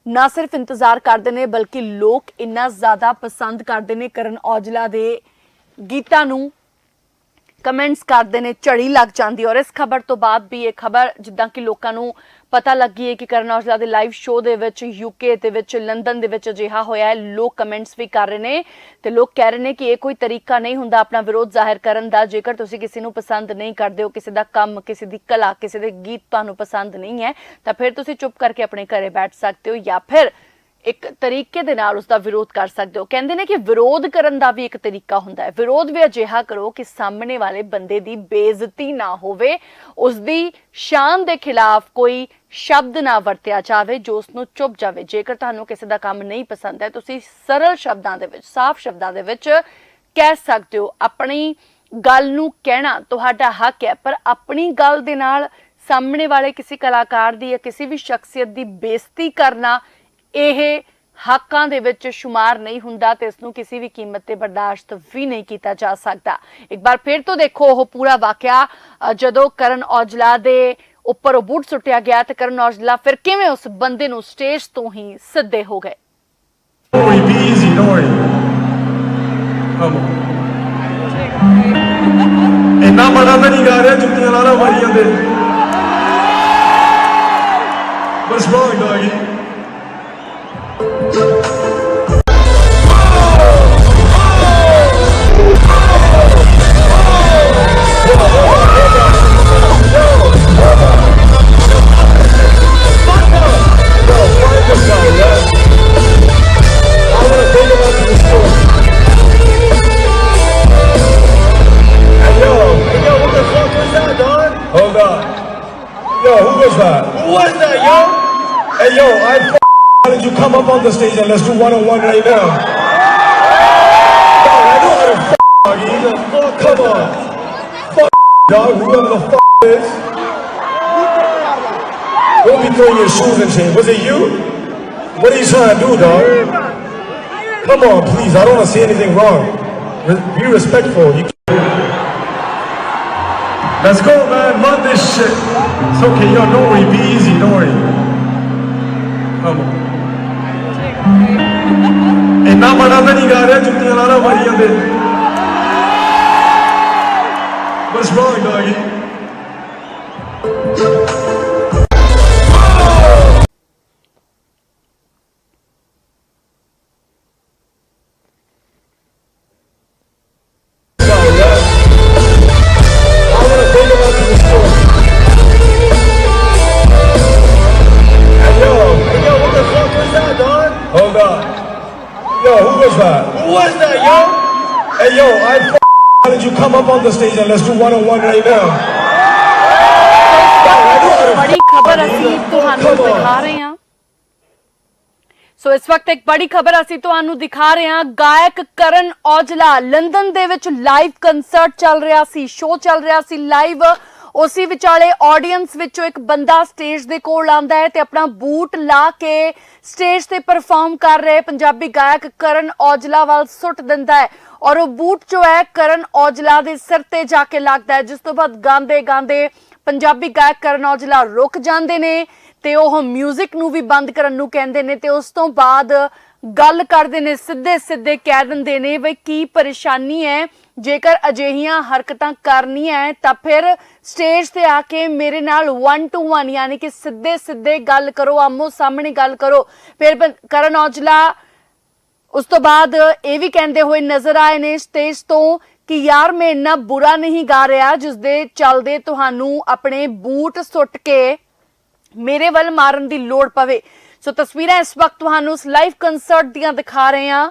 ਨਾ ਸਿਰਫ ਇੰਤਜ਼ਾਰ ਕਰਦੇ ਨੇ, ਬਲਕਿ ਲੋਕ ਇੰਨਾ ਜ਼ਿਆਦਾ ਪਸੰਦ ਕਰਦੇ ਨੇ ਕਰਨ ਔਜਲਾ ਦੇ ਗੀਤਾਂ ਨੂੰ। ਕਮੈਂਟਸ ਕਰਦੇ ਨੇ, ਝੜੀ ਲੱਗ ਜਾਂਦੀ ਔਰ ਇਸ ਖਬਰ ਤੋਂ ਬਾਅਦ ਵੀ ਇਹ ਖਬਰ, ਜਿੱਦਾਂ ਕਿ ਲੋਕਾਂ ਨੂੰ ਪਤਾ ਲੱਗੀ ਹੈ ਕਿ ਕਰਨ ਔਜਲਾ ਦੇ ਲਾਈਵ ਸ਼ੋਅ ਦੇ ਵਿੱਚ ਯੂਕੇ ਦੇ ਵਿੱਚ ਲੰਡਨ ਦੇ ਵਿੱਚ ਅਜਿਹਾ ਹੋਇਆ ਹੈ। ਲੋਕ ਕਮੈਂਟਸ ਵੀ ਕਰ ਰਹੇ ਨੇ ਤੇ ਲੋਕ ਕਹਿ ਰਹੇ ਨੇ ਕਿ ਇਹ ਕੋਈ ਤਰੀਕਾ ਨਹੀਂ ਹੁੰਦਾ ਆਪਣਾ ਵਿਰੋਧ ਜ਼ਾਹਿਰ ਕਰਨ ਦਾ। ਜੇਕਰ ਤੁਸੀਂ ਕਿਸੇ ਨੂੰ ਪਸੰਦ ਨਹੀਂ ਕਰਦੇ ਹੋ, ਕਿਸੇ ਦਾ ਕੰਮ, ਕਿਸੇ ਦੀ ਕਲਾ, ਕਿਸੇ ਦੇ ਗੀਤ ਤੁਹਾਨੂੰ ਪਸੰਦ ਨਹੀਂ ਹੈ, ਤਾਂ ਫਿਰ ਤੁਸੀਂ ਚੁੱਪ ਕਰਕੇ ਆਪਣੇ ਘਰੇ ਬੈਠ ਸਕਦੇ ਹੋ ਜਾਂ ਫਿਰ ਇੱਕ ਤਰੀਕੇ ਦੇ ਨਾਲ ਉਸ ਦਾ ਵਿਰੋਧ ਕਰ ਸਕਦੇ ਹੋ। ਕਹਿੰਦੇ ਨੇ ਕਿ ਵਿਰੋਧ ਕਰਨ ਦਾ ਵੀ ਇੱਕ ਤਰੀਕਾ ਹੁੰਦਾ ਹੈ। ਵਿਰੋਧ ਵੀ ਅਜਿਹਾ ਕਰੋ ਕਿ ਸਾਹਮਣੇ ਵਾਲੇ ਬੰਦੇ ਦੀ ਬੇਇੱਜ਼ਤੀ ਨਾ ਹੋਵੇ। ਉਸ ਦੀ ਸ਼ਾਨ ਦੇ ਖਿਲਾਫ ਕੋਈ ਸ਼ਬਦ ਨਾ ਵਰਤਿਆ ਜਾਵੇ, ਜੋ ਉਸ ਨੂੰ ਚੁੱਪ ਜਾਵੇ। ਜੇਕਰ ਤੁਹਾਨੂੰ ਕਿਸੇ ਦਾ ਕੰਮ ਨਹੀਂ ਪਸੰਦ ਹੈ, ਤੁਸੀਂ ਸਰਲ ਸ਼ਬਦਾਂ ਦੇ ਵਿੱਚ, ਸਾਫ਼ ਸ਼ਬਦਾਂ ਦੇ ਵਿੱਚ ਕਹਿ ਸਕਦੇ ਹੋ, ਆਪਣੀ ਗੱਲ ਨੂੰ ਕਹਿਣਾ ਤੁਹਾਡਾ ਹੱਕ ਹੈ, ਪਰ ਆਪਣੀ ਗੱਲ ਦੇ ਨਾਲ ਸਾਹਮਣੇ ਵਾਲੇ ਕਿਸੇ ਕਲਾਕਾਰ ਦੀ ਜਾਂ ਕਿਸੇ ਵੀ ਸ਼ਖਸੀਅਤ ਦੀ ਬੇਇੱਜ਼ਤੀ ਕਰਨਾ ਇਹ ਹੱਕਾਂ ਦੇ ਵਿੱਚ ਸ਼ੁਮਾਰ ਨਹੀਂ ਹੁੰਦਾ ਤੇ ਇਸ ਨੂੰ ਕਿਸੇ ਵੀ ਕੀਮਤ ਤੇ ਬਰਦਾਸ਼ਤ ਵੀ ਨਹੀਂ ਕੀਤਾ ਜਾ ਸਕਦਾ। ਇੱਕ ਵਾਰ ਫਿਰ ਤੋਂ ਦੇਖੋ ਉਹ ਪੂਰਾ ਵਾਕਿਆ ਜਦੋਂ ਕਰਨ ਔਜਲਾ ਦੇ ਉੱਪਰ ਉਹ ਬੂਟ ਸੁੱਟਿਆ ਗਿਆ ਤੇ ਕਰਨ ਔਜਲਾ ਫਿਰ ਕਿਵੇਂ ਉਸ ਬੰਦੇ ਨੂੰ ਸਟੇਜ ਤੋਂ ਹੀ ਸਿੱਧੇ ਹੋ ਗਏ? Don't worry, be easy, ਇੰਨਾ ਮਾੜਾ ਤਾਂ ਨਹੀਂ ਗਾ ਰਿਹਾ ਜੁੱਤੀਆਂ ਲਾ ਮਾਰੀ ਜਾਂਦੇ। What's wrong, doggy? The stage and let's do one on one right now? Dog, I know how to f- doggy. The fuck, come on. Fuck, dog, whoever the fuck is. Don't be throwing your shoes and shit. Was it you? What are you trying to do, dog? Come on, please. I don't want to say anything wrong. Be respectful. You Let's go, man. Run this shit. It's okay, yo. Don't worry. Be easy. Don't worry. Come on. ਇੰਨਾ ਮਾੜਾ ਤਾਂ ਨਹੀਂ ਗਾ ਰਿਹਾ ਜੁੱਤੀਆਂ ਲਾ ਲਾ ਮਾਰੀ ਜਾਂਦੇ ਬਸ wrong, doggy? So, on let's do one on one right now? ਬੜੀ ਖਬਰ ਅਸੀਂ ਤੁਹਾਨੂੰ ਦਿਖਾ ਰਹੇ ਹਾਂ ਸੋ ਇਸ ਵਕਤ ਇੱਕ ਬੜੀ ਖਬਰ ਅਸੀਂ ਤੁਹਾਨੂੰ ਦਿਖਾ ਰਹੇ ਹਾਂ ਗਾਇਕ ਕਰਨ ਔਜਲਾ ਲੰਡਨ ਦੇ ਵਿੱਚ ਲਾਈਵ ਕਨਸਰਟ ਚੱਲ ਰਿਹਾ ਸੀ ਸ਼ੋਅ ਚੱਲ ਰਿਹਾ ਸੀ ਲਾਈਵ ਉਸੇ ਵਿਚਾਲੇ ਆਡੀਅנס ਵਿੱਚੋਂ ਇੱਕ ਬੰਦਾ ਸਟੇਜ ਦੇ ਕੋਲ ਆਂਦਾ ਹੈ ਤੇ ਆਪਣਾ ਬੂਟ ਲਾ ਕੇ ਸਟੇਜ ਤੇ ਪਰਫਾਰਮ ਕਰ ਰਹੇ ਪੰਜਾਬੀ ਗਾਇਕ ਕਰਨ ਔਜਲਾ ਵੱਲ ਸੁੱਟ ਦਿੰਦਾ ਹੈ ਔਰ ਉਹ ਬੂਟ ਜੋ ਹੈ ਕਰਨ ਔਜਲਾ ਦੇ ਸਿਰ ਤੇ ਜਾ ਕੇ ਲੱਗਦਾ ਹੈ। ਜਿਸ ਤੋਂ ਬਾਅਦ ਗਾਉਂਦੇ ਗਾਉਂਦੇ ਪੰਜਾਬੀ ਗਾਇਕ ਕਰਨ ਔਜਲਾ ਰੁਕ ਜਾਂਦੇ ਨੇ ਤੇ ਉਹ 뮤직 ਨੂੰ ਵੀ ਬੰਦ ਕਰਨ ਨੂੰ ਕਹਿੰਦੇ ਨੇ ਤੇ ਉਸ ਤੋਂ ਬਾਅਦ ਗੱਲ ਕਰਦੇ ਨੇ, ਸਿੱਧੇ ਸਿੱਧੇ ਕਹਿ ਦਿੰਦੇ ਨੇ ਵੀ ਕੀ ਪਰੇਸ਼ਾਨੀ ਹੈ, ਜੇਕਰ ਅਜਿਹੀਆਂ ਹਰਕਤਾਂ ਕਰਨੀਆਂ ਹੈ ਤਾਂ ਫਿਰ ਸਟੇਜ ਤੇ ਆ ਕੇ ਮੇਰੇ ਨਾਲ 1 ਟੂ 1 ਯਾਨੀ ਕਿ ਸਿੱਧੇ ਸਿੱਧੇ ਗੱਲ ਕਰੋ ਆਮੋ ਸਾਹਮਣੇ ਗੱਲ ਕਰੋ। ਫਿਰ ਕਰਨ ਔਜਲਾ ਉਸ ਤੋਂ ਬਾਅਦ ਇਹ ਵੀ ਕਹਿੰਦੇ ਹੋਏ ਨਜ਼ਰ ਆਏ ਨੇ ਸਟੇਜ ਤੋਂ ਕਿ ਯਾਰ, ਮੈਂ ਇੰਨਾ ਬੁਰਾ ਨਹੀਂ ਗਾ ਰਿਹਾ ਜਿਸ ਦੇ ਚੱਲਦੇ ਤੁਹਾਨੂੰ ਆਪਣੇ ਬੂਟ ਸੁੱਟ ਕੇ ਮੇਰੇ ਵੱਲ ਮਾਰਨ ਦੀ ਲੋੜ ਪਵੇ। ਸੋ ਤਸਵੀਰਾਂ ਇਸ ਵਕਤ ਤੁਹਾਨੂੰ ਉਸ ਲਾਈਵ ਕਨਸਰਟ ਦੀਆਂ ਦਿਖਾ ਰਹੇ ਹਾਂ,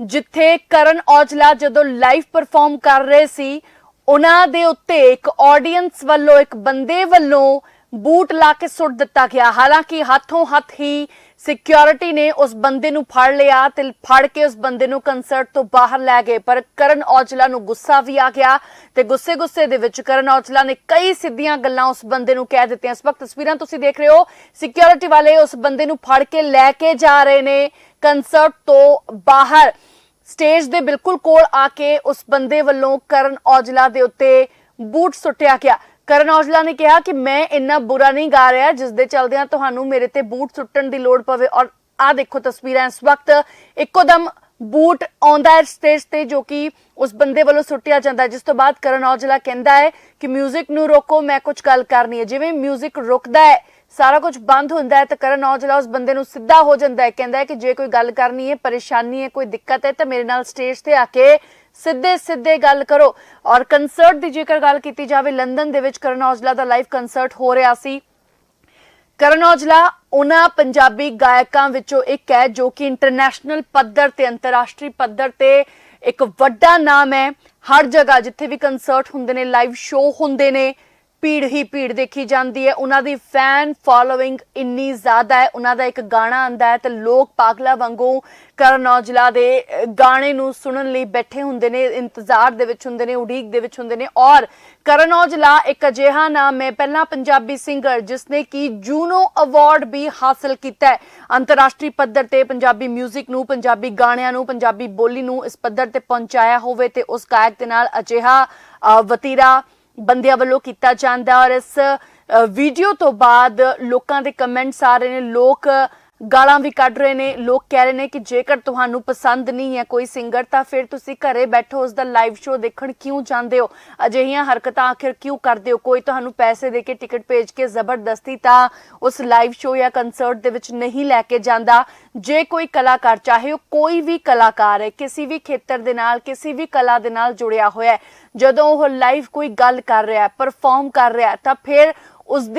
ਜਿੱਥੇ ਕਰਨ ਔਜਲਾ ਜਦੋਂ ਲਾਈਵ ਪਰਫਾਰਮ ਕਰ ਰਹੇ ਸੀ, ਉਹਨਾਂ ਦੇ ਉੱਤੇ ਇੱਕ ਆਡੀਅנס ਵੱਲੋਂ, ਇੱਕ ਬੰਦੇ ਵੱਲੋਂ ਬੂਟ ਲਾ ਕੇ ਸੁੱਟ ਦਿੱਤਾ ਗਿਆ। ਹਾਲਾਂਕਿ ਹੱਥੋਂ ਹੱਥ ਹੀ ਸਿਕਿਉਰਿਟੀ ਨੇ ਉਸ ਬੰਦੇ ਨੂੰ ਫੜ ਲਿਆ ਤੇ ਫੜ ਕੇ ਉਸ ਬੰਦੇ ਨੂੰ ਕਨਸਰਟ ਤੋਂ ਬਾਹਰ ਲੈ ਗਏ। ਪਰ ਕਰਨ ਔਜਲਾ ਨੂੰ ਗੁੱਸਾ ਵੀ ਆ ਗਿਆ ਤੇ ਗੁੱਸੇ ਗੁੱਸੇ ਦੇ ਵਿੱਚ ਕਰਨ ਔਜਲਾ ਨੇ ਕਈ ਸਿੱਧੀਆਂ ਗੱਲਾਂ ਉਸ ਬੰਦੇ ਨੂੰ ਕਹਿ ਦਿੱਤੀਆਂ। ਇਸ ਵਕਤ ਤਸਵੀਰਾਂ ਤੁਸੀਂ ਦੇਖ ਰਹੇ ਹੋ। ਸਿਕਿਉਰਿਟੀ ਵਾਲੇ ਉਸ ਬੰਦੇ ਨੂੰ ਫੜ ਕੇ ਲੈ ਕੇ ਜਾ ਰਹੇ ਨੇ ਕਨਸਰਟ ਤੋਂ ਬਾਹਰ। ਸਟੇਜ ਦੇ ਬਿਲਕੁਲ ਕੋਲ ਆ ਕੇ ਉਸ ਬੰਦੇ ਵੱਲੋਂ ਕਰਨ ਔਜਲਾ ਦੇ ਉੱਤੇ ਬੂਟ ਸੁੱਟਿਆ ਗਿਆ। ਕਰਨ ਔਜਲਾ ਨੇ ਕਿਹਾ ਕਿ ਮੈਂ ਇੰਨਾ ਬੁਰਾ ਨਹੀਂ ਗਾ ਰਿਹਾ ਜਿਸ ਦੇ ਚਲਦਿਆਂ ਤੁਹਾਨੂੰ ਮੇਰੇ ਤੇ ਬੂਟ ਸੁੱਟਣ ਦੀ ਲੋੜ ਪਵੇ ਔਰ ਆ ਦੇਖੋ ਤਸਵੀਰਾਂ ਇਸ ਵਕਤ ਇੱਕੋਦਮ ਬੂਟ ਆਉਂਦਾ ਹੈ ਸਟੇਜ ਤੇ ਜੋ ਕਿ ਉਸ ਬੰਦੇ ਵੱਲੋਂ ਸੁੱਟਿਆ ਜਾਂਦਾ ਹੈ ਜਿਸ ਤੋਂ ਬਾਅਦ ਕਰਨ ਔਜਲਾ ਕਹਿੰਦਾ ਹੈ ਕਿ 뮤직 ਨੂੰ ਰੋਕੋ ਮੈਂ ਕੁਝ ਗੱਲ ਕਰਨੀ ਹੈ ਜਿਵੇਂ 뮤직 ਰੁਕਦਾ ਹੈ ਸਾਰਾ ਕੁਝ ਬੰਦ ਹੁੰਦਾ ਹੈ ਤਾਂ ਕਰਨ ਔਜਲਾ ਉਸ ਬੰਦੇ ਨੂੰ ਸਿੱਧਾ ਹੋ ਜਾਂਦਾ ਹੈ ਕਹਿੰਦਾ ਹੈ ਕਿ ਜੇ ਕੋਈ ਗੱਲ ਕਰਨੀ ਹੈ ਪਰੇਸ਼ਾਨੀ ਹੈ ਕੋਈ ਦਿੱਕਤ ਹੈ ਤਾਂ ਮੇਰੇ ਨਾਲ ਸਟੇਜ ਤੇ ਆ ਕੇ ਸਿੱਧੇ ਸਿੱਧੇ ਗੱਲ ਕਰੋ। ਔਰ ਕਨਸਰਟ ਦੀ ਜੇਕਰ ਗੱਲ ਕੀਤੀ ਜਾਵੇ, ਲੰਡਨ ਦੇ ਵਿੱਚ ਕਰਨ ਔਜਲਾ ਦਾ ਲਾਈਵ ਕਨਸਰਟ ਹੋ ਰਿਹਾ ਸੀ। ਕਰਨ ਔਜਲਾ, ਉਹਨਾਂ ਪੰਜਾਬੀ ਗਾਇਕਾਂ ਵਿੱਚੋਂ ਇੱਕ ਹੈ ਜੋ ਕਿ ਇੰਟਰਨੈਸ਼ਨਲ ਪੱਧਰ ਤੇ, ਅੰਤਰਰਾਸ਼ਟਰੀ ਪੱਧਰ ਤੇ ਇੱਕ ਵੱਡਾ ਨਾਮ ਹੈ। ਹਰ ਜਗ੍ਹਾ ਜਿੱਥੇ ਵੀ ਕਨਸਰਟ ਹੁੰਦੇ ਨੇ ਲਾਈਵ ਸ਼ੋਅ ਹੁੰਦੇ ਨੇ ਭੀੜ ਹੀ ਭੀੜ ਦੇਖੀ ਜਾਂਦੀ ਹੈ। ਉਹਨਾਂ ਦੀ ਫੈਨ ਫਾਲੋਇੰਗ ਇੰਨੀ ਜ਼ਿਆਦਾ ਹੈ। ਉਹਨਾਂ ਦਾ ਇੱਕ ਗਾਣਾ ਆਂਦਾ ਹੈ ਤੇ ਲੋਕ ਪਾਗਲਾ ਵਾਂਗੂ ਕਰਨ ਔਜਲਾ ਦੇ ਗਾਣੇ ਨੂੰ ਸੁਣਨ ਲਈ ਬੈਠੇ ਹੁੰਦੇ ਨੇ, ਇੰਤਜ਼ਾਰ ਦੇ ਵਿੱਚ ਹੁੰਦੇ ਨੇ, ਉਡੀਕ ਦੇ ਵਿੱਚ ਹੁੰਦੇ ਨੇ ਔਰ ਕਰਨ ਔਜਲਾ ਇੱਕ ਅਜਿਹਾ ਨਾਮ ਹੈ। ਪਹਿਲਾ ਪੰਜਾਬੀ ਸਿੰਗਰ ਜਿਸ ਨੇ ਕਿ ਜੂਨੋ ਅਵਾਰਡ ਵੀ ਹਾਸਲ ਕੀਤਾ ਹੈ। ਅੰਤਰਰਾਸ਼ਟਰੀ ਪੱਧਰ ਤੇ ਪੰਜਾਬੀ 뮤직 ਨੂੰ, ਪੰਜਾਬੀ ਗਾਣਿਆਂ ਨੂੰ, ਪੰਜਾਬੀ ਬੋਲੀ ਨੂੰ ਇਸ ਪੱਧਰ ਤੇ ਪਹੁੰਚਾਇਆ ਹੋਵੇ ਤੇ ਉਸ ਗਾਇਕ ਦੇ ਨਾਲ ਅਜਿਹਾ ਵਤੀਰਾ ਬੰਦਿਆਂ ਵੱਲੋਂ ਕੀਤਾ ਜਾਂਦਾ ਔਰ ਇਸ ਵੀਡੀਓ ਤੋਂ ਬਾਅਦ ਲੋਕਾਂ ਦੇ ਕਮੈਂਟਸ ਆ ਰਹੇ ਨੇ, ਲੋਕ ਗਾਲਾਂ ਵੀ ਕੱਢ ਰਹੇ ਨੇ, ਲੋਕ ਕਹਿ ਰਹੇ ਨੇ ਕਿ ਜੇਕਰ ਤੁਹਾਨੂੰ ਪਸੰਦ ਨਹੀਂ ਹੈ ਕੋਈ ਸਿੰਗਰ ਤਾਂ ਫਿਰ ਤੁਸੀਂ ਘਰੇ ਬੈਠੋ ਉਸ ਦਾ ਲਾਈਵ ਸ਼ੋਅ ਦੇਖਣ ਕਿਉਂ ਜਾਂਦੇ ਹੋ? ਅਜਿਹੀਆਂ ਹਰਕਤਾਂ ਆਖਿਰ ਕਿਉਂ ਕਰਦੇ ਹੋ? ਕੋਈ ਤੁਹਾਨੂੰ ਪੈਸੇ ਦੇ ਕੇ ਟਿਕਟ ਭੇਜ ਕੇ ਜ਼ਬਰਦਸਤੀ ਤਾਂ ਉਸ ਲਾਈਵ ਸ਼ੋਅ ਜਾਂ ਕਨਸਰਟ ਦੇ ਵਿੱਚ ਨਹੀਂ ਲੈ ਕੇ ਜਾਂਦਾ। ਜੇ ਕੋਈ ਕਲਾਕਾਰ, ਚਾਹੇ ਉਹ ਕੋਈ ਵੀ ਕਲਾਕਾਰ ਹੈ, ਕਿਸੇ ਵੀ ਖੇਤਰ ਦੇ ਨਾਲ, ਕਿਸੇ ਵੀ ਕਲਾ ਦੇ ਨਾਲ ਜੁੜਿਆ ਹੋਇਆ ਹੈ, ਜਦੋਂ ਉਹ ਲਾਈਵ ਕੋਈ ਗੱਲ ਕਰ ਰਿਹਾ ਹੈ ਪਰਫਾਰਮ ਕਰ ਰਿਹਾ ਹੈ, ਤਾਂ ਫਿਰ ਉਸ ਦੀ